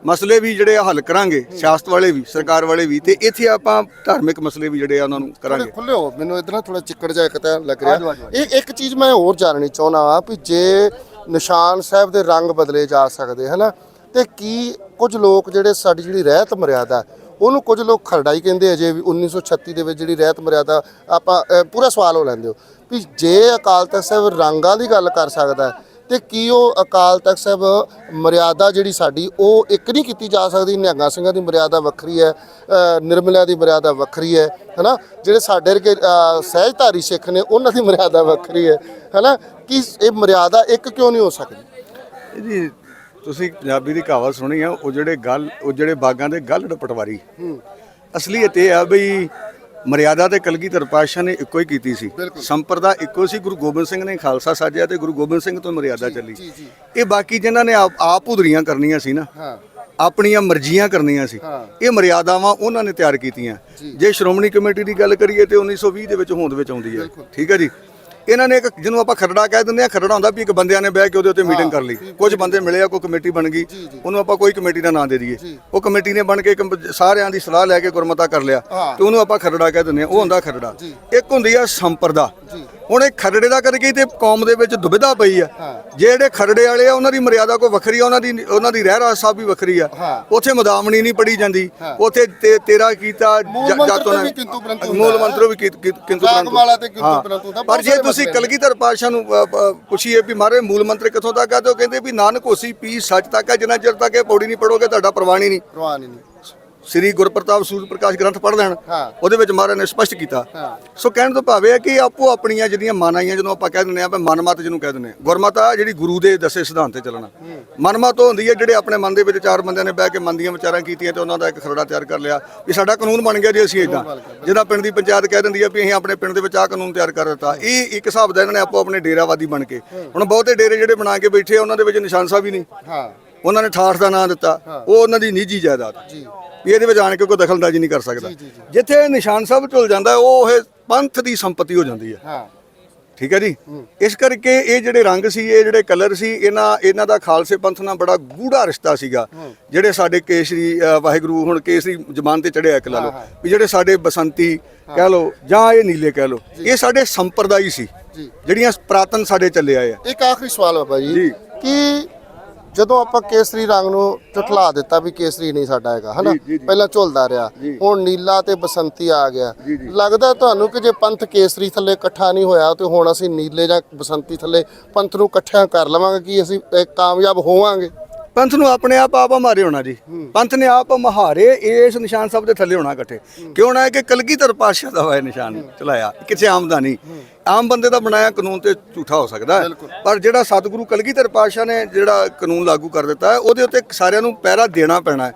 S2: ਮਸਲੇ ਵੀ ਜਿਹੜੇ ਆ ਹੱਲ ਕਰਾਂਗੇ ਸਿਆਸਤ ਵਾਲੇ ਵੀ ਸਰਕਾਰ ਵਾਲੇ ਵੀ ਤੇ ਇੱਥੇ ਆਪਾਂ ਧਾਰਮਿਕ ਮਸਲੇ ਵੀ ਜਿਹੜੇ ਆ ਉਹਨਾਂ ਨੂੰ ਕਰਾਂਗੇ।
S1: ਖੁੱਲੇ ਹੋ ਮੈਨੂੰ ਇਦਾਂ ਥੋੜਾ ਚਿੱਕੜ ਜਿਹਾ ਇੱਕ ਤਾਂ ਲੱਗ
S2: ਆ
S1: ਰਿਹਾ
S2: ਆ।
S1: ਇਹ ਇੱਕ ਚੀਜ਼ ਮੈਂ ਹੋਰ ਜਾਣਨੀ ਚਾਹੁੰਦਾ ਹਾਂ ਵੀ ਜੇ ਨਿਸ਼ਾਨ ਸਾਹਿਬ ਦੇ ਰੰਗ ਬਦਲੇ ਜਾ ਸਕਦੇ ਹਨਾ? ਤੇ ਕੀ ਕੁਝ ਲੋਕ ਜਿਹੜੇ ਸਾਡੀ ਜਿਹੜੀ ਰਹਿਤ ਮਰਿਆਦਾ ਉਹਨੂੰ ਕੁਝ ਲੋਕ ਖਰੜਾਈ ਕਹਿੰਦੇ ਅਜੇ ਵੀ 1936 ਦੇ ਵਿੱਚ ਜਿਹੜੀ ਰਹਿਤ ਮਰਿਆਦਾ ਆਪਾਂ ਪੂਰਾ ਸਵਾਲ ਹੋ ਲੈਂਦੇ ਹੋ ਵੀ ਜੇ ਅਕਾਲ ਤਖਤ ਸਾਹਿਬ ਰੰਗਾਂ ਦੀ ਗੱਲ ਕਰ ਸਕਦਾ ਹੈ, ਤੇ ਕੀ ਉਹ ਅਕਾਲ ਤਖਤ ਸਾਹਿਬ ਮਰਿਆਦਾ ਜਿਹੜੀ ਸਾਡੀ ਉਹ ਇੱਕ ਨਹੀਂ ਕੀਤੀ ਜਾ ਸਕਦੀ? ਨਿਹੰਗਾਂ ਸਿੰਘਾਂ ਦੀ ਮਰਿਆਦਾ ਵੱਖਰੀ ਹੈ ਅ, ਨਿਰਮਲਿਆਂ ਦੀ ਮਰਿਆਦਾ ਵੱਖਰੀ ਹੈ ਹਨਾ? ਜਿਹੜੇ ਸਾਡੇ ਵਰਗੇ ਸਹਿਜਧਾਰੀ ਸਿੱਖ ਨੇ ਉਹਨਾਂ ਦੀ ਮਰਿਆਦਾ ਵੱਖਰੀ ਹੈ ਹਨਾ? ਕਿ ਇਹ ਮਰਿਆਦਾ ਇੱਕ ਕਿਉਂ ਨਹੀਂ ਹੋ ਸਕਦੀ?
S2: ਜੀ ਤੁਸੀਂ ਪੰਜਾਬੀ ਦੀ ਕਹਾਵਤ ਸੁਣੀ ਆ ਉਹ ਜਿਹੜੇ ਗੱਲ ਉਹ ਜਿਹੜੇ ਬਾਗਾਂ ਦੇ ਗੱਲੜ ਪਟਵਾਰੀ ਅਸਲੀਅਤ ਇਹ ਆ ਬਈ ਮਰਿਆਦਾ ਤੇ ਕਲਗੀਧਰ ਪਾਤਸ਼ਾਹ ਨੇ ਇੱਕੋ ਹੀ ਕੀਤੀ ਸੀ। ਸੰਪਰਦਾ ਇੱਕੋ ਸੀ ਗੁਰੂ ਗੋਬਿੰਦ ਸਿੰਘ ਨੇ ਖਾਲਸਾ ਸਾਜਿਆ ਤੇ ਗੁਰੂ ਗੋਬਿੰਦ ਸਿੰਘ ਤੋਂ ਮਰਿਆਦਾ ਚੱਲੀ। ਇਹ ਬਾਕੀ ਜਿਨ੍ਹਾਂ ਨੇ ਆਪ ਉਧਰੀਆਂ ਕਰਨੀਆਂ ਸੀ ਨਾ ਆਪਣੀਆਂ ਮਰਜ਼ੀਆਂ ਕਰਨੀਆਂ ਸੀ। ਇਹ ਮਰਿਆਦਾਵਾਂ ਉਹਨਾਂ ਨੇ ਤਿਆਰ ਕੀਤੀਆਂ। ਜੇ। ਸ਼੍ਰੋਮਣੀ ਕਮੇਟੀ ਦੀ ਗੱਲ ਕਰੀਏ ਤੇ 1920 ਦੇ ਵਿੱਚ ਹੋਂਦ ਵਿੱਚ ਆਉਂਦੀ ਹੈ। ਠੀਕ ਹੈ ਜੀ? ਇਹਨਾਂ ਨੇ ਇੱਕ ਜਿਹਨੂੰ ਆਪਾਂ ਖਰੜਾ ਕਹਿ ਦਿੰਦੇ ਆ ਖਰੜਾ ਹੁੰਦਾ ਵੀ ਇੱਕ ਬੰਦਿਆਂ ਨੇ ਬਹਿ ਕੇ ਉਹਦੇ ਉੱਤੇ ਮੀਟਿੰਗ ਕਰ ਲਈ। ਕੁਝ ਬੰਦੇ ਮਿਲੇ ਆ ਕੋਈ ਕਮੇਟੀ ਬਣ ਗਈ ਉਹਨੂੰ ਆਪਾਂ ਕੋਈ ਕਮੇਟੀ ਦਾ ਨਾਂ ਦੇ ਦਈਏ। ਉਹ ਕਮੇਟੀ ਨੇ ਬਣ ਕੇ ਸਾਰਿਆਂ ਦੀ ਸਲਾਹ ਲੈ ਕੇ ਗੁਰਮਤਾ ਕਰ ਲਿਆ। ਤੇ ਉਹਨੂੰ ਆਪਾਂ ਖਰੜਾ ਕਹਿ ਦਿੰਦੇ ਆ ਉਹ ਹੁੰਦਾ ਖਰੜਾ। ਇੱਕ ਹੁੰਦੀ ਆ ਸੰਪਰਦਾ। ਹੁਣ ਇਹ ਖਰੜੇ ਦਾ ਕਰਕੇ ਤੇ ਕੌਮ ਦੇ ਵਿੱਚ ਦੁਬਿਧਾ ਪਈ ਆ। ਜਿਹੜੇ ਖਰੜੇ ਵਾਲੇ ਆ ਉਹਨਾਂ ਦੀ ਮਰਿਆਦਾ ਕੋਈ ਵੱਖਰੀ ਆ ਉਹਨਾਂ ਦੀ ਉਹਨਾਂ ਦੀ ਰਹਿ ਸਾਹਿਬ ਵੀ ਵੱਖਰੀ ਆ। ਉੱਥੇ ਮਦਾਮਣੀ ਨਹੀਂ ਪੜੀ ਜਾਂਦੀ। ਉੱਥੇ ਤੇਰਾ ਕੀਤਾ ਜਾਤੋਂ ਮੂਲ ਮੰਤਰ ਵੀ ਕੀ- ਕੀ- ਕਿੰਤੂ ਪ੍ਰੰਤੂ ਪਰ ਜੇ ਤੁਸੀਂ। ਕਲਗੀਧਰ ਪਾਤਸ਼ਾਹ ਨੂੰ ਪੁੱਛੀਏ ਵੀ ਮਾਰੇ ਮੂਲ ਮੰਤਰ ਕਿੱਥੋਂ ਤੱਕ ਆ? ਤੇ ਉਹ ਕਹਿੰਦੇ ਵੀ ਨਾਨਕ ਹੋਸੀ ਪੀ ਸੱਚ ਤੱਕ ਆ ਜਿੰਨਾ ਚਿਰ ਤੱਕ ਇਹ ਪੌੜੀ ਨਹੀਂ ਪੜੋਗੇ ਤੁਹਾਡਾ ਪ੍ਰਵਾਨ ਨਹੀਂ।
S1: ਪ੍ਰਵਾਨ ਨਹੀਂ।
S2: ਸ੍ਰੀ ਗੁਰਪ੍ਰਤਾਪ ਸੂਰਜ ਪ੍ਰਕਾਸ਼ ਗ੍ਰੰਥ ਪੜ੍ਹ ਲੈਣ। ਉਹਦੇ ਵਿੱਚ ਮਹਾਰਾਜ ਨੇ ਸਪਸ਼ਟ ਕੀਤਾ। ਸੋ ਕਹਿਣ ਤੋਂ ਭਾਵੇਂ ਹੈ ਕਿ ਆਪੋ ਆਪਣੀਆਂ ਜਿਹੜੀਆਂ ਮਨਾਈਆਂ ਜਦੋਂ ਆਪਾਂ ਕਹਿ ਦਿੰਦੇ ਆ ਵੀ ਮਨਮਤ ਜਿਹਨੂੰ ਕਹਿ ਦਿੰਦੇ ਆ ਗੁਰਮਤਾ ਜਿਹੜੀ ਗੁਰੂ ਦੇ ਦੱਸੇ ਸਿਧਾਂਤ ਤੇ ਚੱਲਣਾ। ਮਨਮਤ ਉਹ ਹੁੰਦੀ ਹੈ ਜਿਹੜੇ ਆਪਣੇ ਮਨ ਦੇ ਵਿੱਚ ਚਾਰ ਬੰਦਿਆਂ ਨੇ ਬਹਿ ਕੇ ਮਨ ਦੀਆਂ ਵਿਚਾਰਾਂ ਕੀਤੀਆਂ ਤੇ ਉਹਨਾਂ ਦਾ ਇੱਕ ਖਰੜਾ ਤਿਆਰ ਕਰ ਲਿਆ। ਵੀ ਸਾਡਾ ਕਾਨੂੰਨ ਬਣ ਗਿਆ ਜੀ ਅਸੀਂ ਇਦਾਂ ਜਿਹਦਾ ਪਿੰਡ ਦੀ ਪੰਚਾਇਤ ਕਹਿ ਦਿੰਦੀ ਆ ਵੀ ਅਸੀਂ ਆਪਣੇ ਪਿੰਡ ਦੇ ਵਿੱਚ ਆਹ ਕਾਨੂੰਨ ਤਿਆਰ ਕਰ ਦਿੱਤਾ। ਇਹ ਇੱਕ ਹਿਸਾਬ ਦਾ ਇਹਨਾਂ ਨੇ ਆਪੋ ਆਪਣੇ ਡੇਰਾਵਾਦੀ ਬਣ ਕੇ। ਹੁਣ ਬਹੁਤੇ ਡੇਰੇ ਜਿਹੜੇ ਬਣਾ ਕੇ ਬੈਠੇ ਆ ਉਹਨਾਂ ਦੇ ਵਿੱਚ ਨਿਸ਼ਾਨ ਸਾਹਿਬ ਹੀ ਨਹੀਂ।
S1: ਹਾਂ।
S2: ਉਹਨਾਂ ਨੇ ਠਾਠ ਦਾ ਨਾਂ ਦਿੱਤਾ ਉਹ ਉਹਨਾਂ ਦੀ ਨਿੱਜੀ ਜਾਇਦਾਦ
S1: ਜੀ।
S2: ਵੀ ਇਹਦੇ ਵਿੱਚ ਆਣ ਕੇ ਕੋਈ ਦਖਲਅੰਦਾਜ਼ੀ ਨਹੀਂ ਕਰ ਸਕਦਾ। ਜਿੱਥੇ ਨਿਸ਼ਾਨ ਸਾਹਿਬ ਝੁਲ ਜਾਂਦਾ ਉਹ ਇਹ ਪੰਥ ਦੀ ਸੰਪਤੀ ਹੋ ਜਾਂਦੀ ਹੈ।
S1: ਹਾਂ।
S2: ਠੀਕ ਹੈ ਜੀ? ਇਸ ਕਰਕੇ ਇਹ ਜਿਹੜੇ ਰੰਗ ਸੀ ਇਹ ਜਿਹੜੇ ਕਲਰ ਸੀ ਇਹਨਾਂ ਇਹਨਾਂ ਦਾ ਖਾਲਸੇ ਪੰਥ ਨਾਲ ਬੜਾ ਗੂੜਾ ਰਿਸ਼ਤਾ ਸੀਗਾ। ਜਿਹੜੇ ਸਾਡੇ ਕੇਸਰੀ ਵਾਹਿਗੁਰੂ ਹੁਣ ਕੇਸਰੀ ਜ਼ਮਾਨ ਤੇ ਚੜਿਆ ਇੱਕ ਲਾ ਲਓ। ਵੀ ਜਿਹੜੇ ਸਾਡੇ ਬਸੰਤੀ ਕਹਿ ਲਓ ਜਾਂ ਇਹ ਨੀਲੇ ਕਹਿ ਲਓ ਇਹ ਸਾਡੇ ਸੰਪਰਦਾਈ ਸੀ। ਜਿਹੜੀਆਂ ਪ੍ਰਾਤਨ ਸਾਡੇ ਚੱਲੇ ਆਏ ਆ।
S1: ਇੱਕ ਆਖਰੀ ਸਵਾਲ ਬਾਬਾ ਜੀ। ਕਿ ਜਦੋਂ ਆਪਾਂ ਕੇਸਰੀ ਰੰਗ ਨੂੰ ਝੁਠਲਾ ਦਿੱਤਾ ਵੀ ਕੇਸਰੀ ਨਹੀਂ ਸਾਡਾ ਹੈਗਾ ਹਨਾ। ਪਹਿਲਾਂ ਝੁਲਦਾ ਰਿਹਾ। ਹੁਣ ਨੀਲਾ ਤੇ ਬਸੰਤੀ ਆ ਗਿਆ। ਲੱਗਦਾ ਤੁਹਾਨੂੰ ਕਿ ਜੇ ਪੰਥ ਕੇਸਰੀ ਥੱਲੇ ਇਕੱਠਾ ਨਹੀਂ ਹੋਇਆ ਤੇ ਹੁਣ ਅਸੀਂ ਨੀਲੇ ਜਾਂ ਬਸੰਤੀ ਥੱਲੇ ਪੰਥ ਨੂੰ ਇਕੱਠਿਆਂ ਕਰ ਲਵਾਂਗੇ ਕਿ ਅਸੀਂ ਕਾਮਯਾਬ ਹੋਵਾਂਗੇ?
S2: ਪੰਥ ਨੂੰ ਆਪਣੇ ਆਪ ਆਪ ਹਮਾਰੇ ਹੋਣਾ ਜੀ। ਪੰਥ ਨੇ ਆਪ ਮਹਾਰੇ ਇਸ ਨਿਸ਼ਾਨ ਸਾਹਿਬ ਦੇ ਥੱਲੇ ਹੋਣਾ ਇਕੱਠੇ। ਕਿਉਂ ਨਾ ਕਿ ਕਲਗੀਧਰ ਪਾਤਸ਼ਾਹ ਦਾ ਇਹ ਨਿਸ਼ਾਨ ਚਲਾਇਆ ਕਿਸੇ ਆਮ ਦਾ ਨਹੀਂ ਆਮ ਬੰਦੇ ਦਾ ਬਣਾਇਆ ਕਾਨੂੰਨ ਤੇ ਝੂਠਾ ਹੋ ਸਕਦਾ ਹੈ। ਪਰ ਜਿਹੜਾ ਸਤਿਗੁਰੂ ਕਲਗੀਧਰ ਪਾਤਸ਼ਾਹ ਨੇ ਜਿਹੜਾ ਕਾਨੂੰਨ ਲਾਗੂ ਕਰ ਦਿੱਤਾ ਹੈ ਉਹਦੇ ਉੱਤੇ ਸਾਰਿਆਂ ਨੂੰ ਪਹਿਰਾ ਦੇਣਾ ਪੈਣਾ ਹੈ।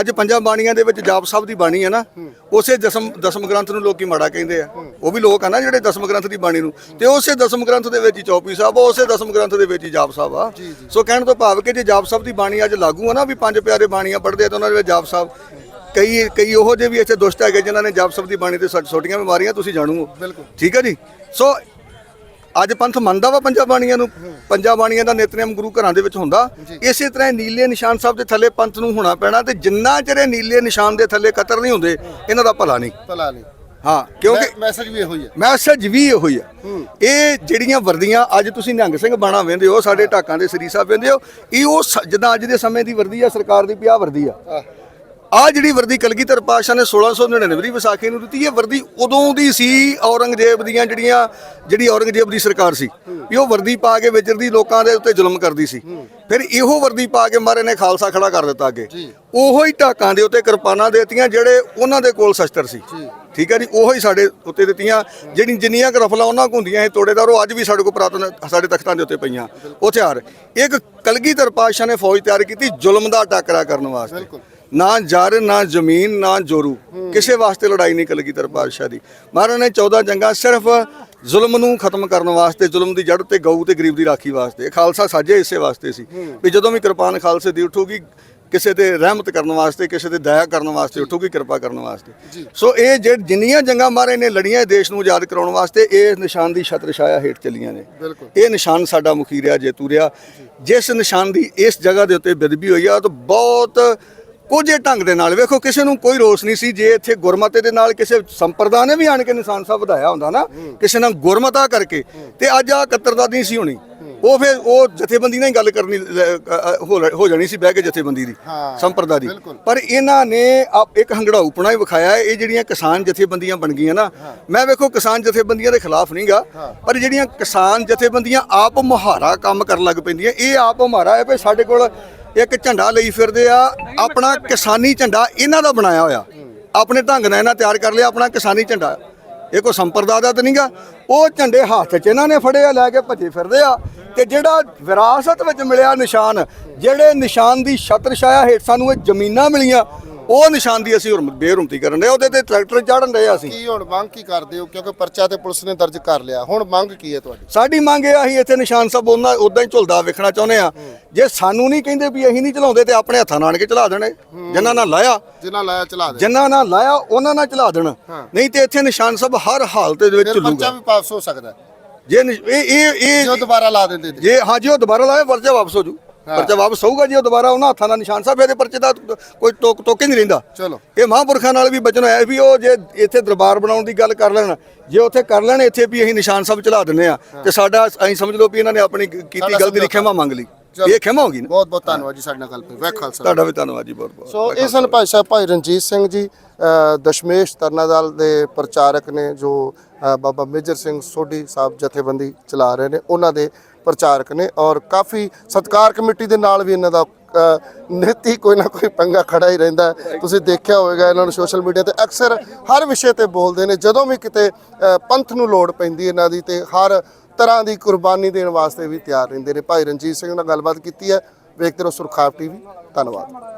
S2: ਅੱਜ ਪੰਜਾਂ ਬਾਣੀਆਂ ਦੇ ਵਿੱਚ ਜਾਪ ਸਾਹਿਬ ਦੀ ਬਾਣੀ ਹੈ ਨਾ ਉਸੇ ਦਸਮ ਦਸਮ ਗ੍ਰੰਥ ਨੂੰ ਲੋਕੀ ਮਾੜਾ ਕਹਿੰਦੇ ਆ। ਉਹ ਵੀ ਲੋਕ ਆ ਨਾ ਜਿਹੜੇ ਦਸਮ ਗ੍ਰੰਥ ਦੀ ਬਾਣੀ ਨੂੰ। ਤੇ ਉਸੇ ਦਸਮ ਗ੍ਰੰਥ ਦੇ ਵਿੱਚ ਹੀ ਚੌਪੀ ਸਾਹਿਬ ਆ, ਉਸੇ ਦਸਮ ਗ੍ਰੰਥ ਦੇ ਵਿੱਚ ਹੀ ਜਾਪ ਸਾਹਿਬ ਆ। ਸੋ ਕਹਿਣ ਤੋਂ ਭਾਵ ਕਿ ਜੇ ਜਾਪ ਸਾਹਿਬ ਦੀ ਬਾਣੀ ਅੱਜ ਲਾਗੂ ਆ ਨਾ ਵੀ ਪੰਜ ਪਿਆਰੇ ਬਾਣੀਆਂ ਪੜ੍ਹਦੇ ਆ ਤਾਂ ਉਹਨਾਂ ਦੇ ਵਿੱਚ ਜਾਪ ਸਾਹਿਬ ਕਈ ਕਈ ਉਹੋ ਜਿਹੇ ਵੀ ਇੱਥੇ ਦੁਸ਼ਟ ਹੈਗੇ ਜਿਨ੍ਹਾਂ ਨੇ ਜਾਪ ਸਾਹਿਬ ਦੀ ਬਾਣੀ ਤੇ ਸੱਟ ਛੋਟੀਆਂ ਬਿਮਾਰੀਆਂ ਤੁਸੀਂ ਜਾਣੂ
S1: ਬਿਲਕੁਲ।
S2: ਠੀਕ ਹੈ ਜੀ? ਸੋ ਅੱਜ ਪੰਥ ਮੰਨਦਾ ਵਾ ਪੰਜਾਂ ਬਾਣੀਆਂ ਨੂੰ। ਪੰਜਾਂ ਬਾਣੀਆਂ ਦਾ ਨਿਤਨੇਮ ਗੁਰੂ ਘਰਾਂ ਦੇ ਵਿੱਚ ਹੁੰਦਾ। ਇਸੇ ਤਰ੍ਹਾਂ ਹੀ ਨੀਲੇ ਨਿਸ਼ਾਨ ਸਾਹਿਬ ਦੇ ਥੱਲੇ ਪੰਥ ਨੂੰ ਹੋਣਾ ਪੈਣਾ ਤੇ ਜਿੰਨਾ ਚਿਰ ਇਹ ਨੀਲੇ ਨਿਸ਼ਾਨ ਦੇ ਥੱਲੇ ਕਤਰ ਨਹੀਂ ਹੁੰਦੇ ਇਹਨਾਂ ਦਾ ਭਲਾ ਨਹੀਂ।
S1: ਭਲਾ ਨਹੀਂ।
S2: ਹਾਂ ਕਿਉਂਕਿ
S1: ਮੈਸੇਜ ਵੀ ਇਹੋ ਹੀ ਹੈ।
S2: ਮੈਸੇਜ ਵੀ ਇਹੋ ਹੀ ਆ ਇਹ ਜਿਹੜੀਆਂ ਵਰਦੀਆਂ ਅੱਜ ਤੁਸੀਂ ਨਿਹੰਗ ਸਿੰਘ ਬਾਣਾ ਵੇਂਦੇ ਹੋ ਸਾਡੇ ਢਾਕਾਂ ਦੇ ਸ੍ਰੀ ਸਾਹਿਬ ਵੇਂਦੇ ਹੋ ਇਹ ਉਹ ਜਿੱਦਾਂ ਅੱਜ ਦੇ ਸਮੇਂ ਦੀ ਵਰਦੀ ਆ ਸਰਕਾਰ ਦੀ ਪਿਆ ਵਰਦੀ ਆ। ਆ ਜਿਹੜੀ ਵਰਦੀ ਕਲਗੀਧਰ ਪਾਤਸ਼ਾਹ ਨੇ 1699 ਦੀ ਵਿਸਾਖੀ ਨੂੰ ਦਿੱਤੀ ਇਹ ਵਰਦੀ ਉਦੋਂ ਦੀ ਸੀ ਔਰੰਗਜ਼ੇਬ ਦੀਆਂ ਜਿਹੜੀਆਂ ਜਿਹੜੀ ਔਰੰਗਜ਼ੇਬ ਦੀ ਸਰਕਾਰ ਸੀ। ਵੀ ਉਹ ਵਰਦੀ ਪਾ ਕੇ ਵਿਚਰਦੀ ਲੋਕਾਂ ਦੇ ਉੱਤੇ ਜ਼ੁਲਮ ਕਰਦੀ ਸੀ। ਫਿਰ ਇਹੋ ਵਰਦੀ ਪਾ ਕੇ ਮਾਰੇ ਨੇ ਖਾਲਸਾ ਖੜਾ ਕਰ ਦਿੱਤਾ ਅੱਗੇ। ਉਹੋ ਹੀ ਢਾਕਾਂ ਦੇ ਉੱਤੇ ਕਿਰਪਾਨਾਂ ਦੇਤੀਆਂ ਜਿਹੜੇ ਉਹਨਾਂ ਦੇ ਕੋਲ ਸ਼ਸਤਰ ਸੀ। ਠੀਕ ਹੈ ਜੀ? ਉਹੋ ਹੀ ਸਾਡੇ ਉੱਤੇ ਦਿੱਤੀਆਂ। ਜਿਹੜੀ ਜਿੰਨੀਆਂ ਕੁ ਰਫਲਾਂ ਉਹਨਾਂ ਕੋਲ ਹੁੰਦੀਆਂ ਸੀ ਤੋੜੇਦਾਰ ਉਹ ਅੱਜ ਵੀ ਸਾਡੇ ਕੋਲ ਪ੍ਰਾਤਨ ਸਾਡੇ ਤਖਤਾਂ ਦੇ ਉੱਤੇ ਪਈਆਂ। ਉਹ ਹਥਿਆਰ ਇੱਕ ਕਲਗੀਧਰ ਪਾਤਸ਼ਾਹ ਨੇ ਫੌਜ ਤਿਆਰ ਕੀਤੀ ਜ਼ੁਲਮ ਦਾ ਟਾਕਰਾ ਕਰਨ ਵਾਸਤੇ। ਨਾ ਜਰ ਨਾ ਜ਼ਮੀਨ ਨਾ ਜੋਰੂ। ਕਿਸੇ ਵਾਸਤੇ ਲੜਾਈ ਨਹੀਂ ਕਲਗੀਧਰ ਪਾਤਸ਼ਾਹ ਦੀ। ਮਹਾਰਾਜ ਨੇ 14 ਜੰਗਾਂ ਸਿਰਫ ਜ਼ੁਲਮ ਨੂੰ ਖਤਮ ਕਰਨ ਵਾਸਤੇ ਜ਼ੁਲਮ ਦੀ ਜੜ ਤੇ ਗਊ ਤੇ ਗਰੀਬ ਦੀ ਰਾਖੀ ਵਾਸਤੇ ਖਾਲਸਾ ਸਾਜੇ ਇਸੇ ਵਾਸਤੇ ਸੀ। ਵੀ ਜਦੋਂ ਵੀ ਕਿਰਪਾਨ ਖਾਲਸੇ ਦੀ ਉਠੂਗੀ ਕਿਸੇ ਤੇ ਰਹਿਮਤ ਕਰਨ ਵਾਸਤੇ ਕਿਸੇ ਤੇ ਦਇਆ ਕਰਨ ਵਾਸਤੇ ਉਠੂਗੀ ਕਿਰਪਾ ਕਰਨ ਵਾਸਤੇ। ਸੋ ਇਹ ਜਿਹੜੇ ਜਿੰਨੀਆਂ ਜੰਗਾਂ ਮਹਾਰਾਜ ਨੇ ਲੜੀਆਂ ਇਹ ਦੇਸ਼ ਨੂੰ ਆਜ਼ਾਦ ਕਰਾਉਣ ਵਾਸਤੇ ਇਹ ਨਿਸ਼ਾਨ ਦੀ ਛਤਰ ਛਾਇਆ ਹੇਠ ਚੱਲੀਆਂ ਨੇ।
S1: ਬਿਲਕੁਲ।
S2: ਇਹ ਨਿਸ਼ਾਨ ਸਾਡਾ ਮੁਖੀ ਰਿਹਾ ਜੇਤੂ ਰਿਹਾ। ਜਿਸ ਨਿਸ਼ਾਨ ਦੀ ਇਸ ਜਗ੍ਹਾ ਦੇ ਉੱਤੇ ਬੇਦਬੀ ਹੋਈ ਆ ਤਾਂ ਬਹੁਤ ਕੋਝੇ ਢੰਗ ਦੇ ਨਾਲ। ਵੇਖੋ ਕਿਸੇ ਨੂੰ ਕੋਈ ਰੋਸ ਨਹੀਂ ਸੀ ਜੇ ਇੱਥੇ ਗੁਰਮਤੇ ਦੇ ਨਾਲ ਕਿਸੇ ਸੰਪਰਦਾ ਨੇ ਵੀ ਆਣ ਕੇ ਨਿਸ਼ਾਨ ਸਾਹਿਬ ਵਧਾਇਆ ਹੁੰਦਾ ਨਾ ਕਿਸੇ ਨਾਲ ਗੁਰਮਤਾ ਕਰਕੇ ਤੇ ਅੱਜ ਆ ਕੱਤਰਦਾ ਨਹੀਂ ਸੀ ਹੋਣੀ। ਉਹ ਫਿਰ ਉਹ ਜਥੇਬੰਦੀ ਨਾਲ ਹੀ ਗੱਲ ਕਰਨੀ ਹੋ ਜਾਣੀ ਸੀ ਬਹਿ ਕੇ ਜਥੇਬੰਦੀ ਦੀ ਸੰਪਰਦਾ ਦੀ। ਪਰ ਇਹਨਾਂ ਨੇ ਇੱਕ ਹੰਗੜਾਊਪਣਾ ਹੀ ਵਿਖਾਇਆ। ਇਹ ਜਿਹੜੀਆਂ ਕਿਸਾਨ ਜਥੇਬੰਦੀਆਂ ਬਣ ਗਈਆਂ ਨਾ ਮੈਂ ਵੇਖੋ ਕਿਸਾਨ ਜਥੇਬੰਦੀਆਂ ਦੇ ਖਿਲਾਫ ਨਹੀਂਗਾ ਪਰ ਜਿਹੜੀਆਂ ਕਿਸਾਨ ਜਥੇਬੰਦੀਆਂ ਆਪ ਮੁਹਾਰਾ ਕੰਮ ਕਰਨ ਲੱਗ ਪੈਂਦੀਆਂ ਇਹ ਆਪ ਮੁਹਾਰਾ ਹੈ ਵੀ ਸਾਡੇ ਕੋਲ ਇੱਕ ਝੰਡਾ ਲਈ ਫਿਰਦੇ ਆ, ਆਪਣਾ ਕਿਸਾਨੀ ਝੰਡਾ ਇਹਨਾਂ ਦਾ ਬਣਾਇਆ ਹੋਇਆ। ਆਪਣੇ ਢੰਗ ਨਾਲ ਇਹਨਾਂ ਤਿਆਰ ਕਰ ਲਿਆ, ਆਪਣਾ ਕਿਸਾਨੀ ਝੰਡਾ। ਇਹ ਕੋਈ ਸੰਪਰਦਾ ਦਾ ਤਾਂ ਨਹੀਂਗਾ ਉਹ ਝੰਡੇ ਹੱਥ 'ਚ ਇਹਨਾਂ ਨੇ ਫੜੇ ਲੈ ਕੇ ਭੱਜੇ ਫਿਰਦੇ ਆ। ਤੇ ਜਿਹੜਾ ਵਿਰਾਸਤ ਵਿੱਚ ਮਿਲਿਆ ਨਿਸ਼ਾਨ, ਜਿਹੜੇ ਨਿਸ਼ਾਨ ਦੀ ਛਤਰ ਛਾਇਆ ਹੇਠ ਸਾਨੂੰ ਇਹ ਜ਼ਮੀਨਾਂ ਮਿਲੀਆਂ ਉਹ ਨਿਸ਼ਾਨ ਦੀ ਅਸੀਂ ਬੇਰੁਮਤੀ ਕਰਨ ਦੇ ਉਹਦੇ ਤੇ ਟਰੈਕਟਰ ਚਾੜਨ ਦੇ ਅਸੀਂ।
S1: ਕੀ ਹੁਣ ਮੰਗ ਕੀ ਕਰਦੇ ਹੋ? ਕਿਉਂਕਿ ਪਰਚਾ ਤੇ ਪੁਲਿਸ ਨੇ ਦਰਜ ਕਰ ਲਿਆ। ਹੁਣ ਮੰਗ ਕੀ ਹੈ ਤੁਹਾਡੀ?
S2: ਸਾਡੀ ਮੰਗ ਇਹ ਆ, ਅਸੀਂ ਇੱਥੇ ਨਿਸ਼ਾਨ ਸਾਹਿਬ ਉਹਨਾਂ ਉਦਾਂ ਹੀ ਝੁਲਦਾ ਵੇਖਣਾ ਚਾਹੁੰਦੇ ਆ ਜੇ ਸਾਨੂੰ ਨਹੀਂ ਕਹਿੰਦੇ ਵੀ ਅਸੀਂ ਨਹੀਂ ਚਲਾਉਂਦੇ ਤੇ ਆਪਣੇ ਹੱਥਾਂ ਨਾਲ ਆਣ ਕੇ ਚਲਾ ਦੇਣੇ। ਜਿਨ੍ਹਾਂ ਨਾਲ ਲਾਇਆ।
S1: ਜਿਨ੍ਹਾਂ ਲਾਇਆ ਚਲਾ ਦੇ
S2: ਜਿਨ੍ਹਾਂ ਨਾਲ ਲਾਇਆ ਉਹਨਾਂ ਨਾਲ ਚਲਾ ਦੇਣ। ਨਹੀਂ ਤੇ ਇੱਥੇ ਨਿਸ਼ਾਨ ਸਾਹਿਬ ਹਰ ਹਾਲਤ ਦੇ ਵਿੱਚ
S1: ਫਿਰ ਪਰਚਾ ਵੀ ਪਾਸ ਹੋ ਸਕਦਾ।
S2: ਜੇ ਇਹ ਇਹ ਇਹ
S1: ਜੋ ਦੁਬਾਰਾ ਲਾ ਦਿੰਦੇ
S2: ਜੇ ਹਾਂ ਜੀ ਉਹ ਦੁਬਾਰਾ ਲਾਏ ਪਰਚਾ ਵਾਪਸ ਹੋ ਜੂ। ਪਰਚਾ ਵਾਪਸ ਹੋਊਗਾ ਜੀ ਉਹ ਦੁਬਾਰਾ ਉਹਨਾਂ ਹੱਥਾਂ ਦਾ ਨਿਸ਼ਾਨ ਸਾਹਿਬ ਇਹਦੇ ਪਰਚੇ ਦਾ ਕੋਈ ਟੋਕ ਟੋਕੇ ਨਹੀਂ ਰਹਿੰਦਾ।
S1: ਚਲੋ।
S2: ਇਹ ਮਹਾਂਪੁਰਖਾਂ ਨਾਲ ਵੀ ਬਚਨ ਹੋਇਆ ਵੀ ਉਹ ਜੇ ਇੱਥੇ ਦਰਬਾਰ ਬਣਾਉਣ ਦੀ ਗੱਲ ਕਰ ਲੈਣ ਜੇ ਉੱਥੇ ਕਰ ਲੈਣ ਇੱਥੇ ਵੀ ਅਸੀਂ ਨਿਸ਼ਾਨ ਸਾਹਿਬ ਚਲਾ ਦਿੰਨੇ ਆ ਤੇ ਸਾਡਾ ਅਸੀਂ ਸਮਝ ਲਓ ਵੀ ਇਹਨਾਂ ਨੇ ਆਪਣੀ ਕੀਤੀ ਗਲਤੀ ਦੀ। ਖਿਮਾ ਮੰਗ ਲਈ। ਇਹ ਖਿਮਾ ਹੋਗੀ ਨਾ।
S1: ਬਹੁਤ ਬਹੁਤ ਧੰਨਵਾਦ ਜੀ ਸਾਡੇ ਨਾਲ ਗੱਲ ਤੇ ਵੈ ਖਾਲਸਾ।
S2: ਤੁਹਾਡਾ ਵੀ ਧੰਨਵਾਦ ਜੀ ਬਹੁਤ ਬਹੁਤ।
S1: ਸੋ ਇਹ ਸਨ ਭਾਈ ਸਾਹਿਬ ਭਾਈ ਰਣਜੀਤ ਸਿੰਘ ਜੀ ਦਸ਼ਮੇਸ਼ ਤਰਨਾਦਲ ਦੇ ਪ੍ਰਚਾਰਕ ਨੇ ਜੋ ਬਾਬਾ ਮੇਜਰ ਸਿੰਘ ਸੋਢੀ ਸਾਹਿਬ ਜਥੇਬੰਦੀ ਚਲਾ ਰਹੇ ਨੇ ਉਹਨਾਂ ਦੇ ਪ੍ਰਚਾਰਕ ਨੇ ਔਰ ਕਾਫੀ ਸਤਕਾਰ ਕਮੇਟੀ ਦੇ ਨਾਲ ਵੀ ਇਹਨਾਂ ਦਾ ਨੀਤੀ ਕੋਈ ਨਾ ਕੋਈ ਪੰਗਾ ਖੜਾ ਹੀ ਰਹਿੰਦਾ ਤੁਸੀਂ ਦੇਖਿਆ ਹੋਵੇਗਾ ਇਹਨਾਂ ਨੂੰ ਸੋਸ਼ਲ ਮੀਡੀਆ ਤੇ ਅਕਸਰ ਹਰ ਵਿਸ਼ੇ ਤੇ ਬੋਲਦੇ ਨੇ, ਜਦੋਂ ਵੀ ਕਿਤੇ ਪੰਥ ਨੂੰ ਲੋੜ ਪੈਂਦੀ ਇਹਨਾਂ ਦੀ ਤੇ ਹਰ ਤਰ੍ਹਾਂ ਦੀ ਕੁਰਬਾਨੀ ਦੇਣ ਵਾਸਤੇ ਵੀ ਤਿਆਰ ਰਹਿੰਦੇ ਨੇ। ਭਾਈ ਰਣਜੀਤ ਸਿੰਘ ਨਾਲ ਗੱਲਬਾਤ ਕੀਤੀ ਹੈ, ਵੇਖਦੇ ਰਹੋ ਸੁਰਖਾਬ ਟੀਵੀ, ਧੰਨਵਾਦ।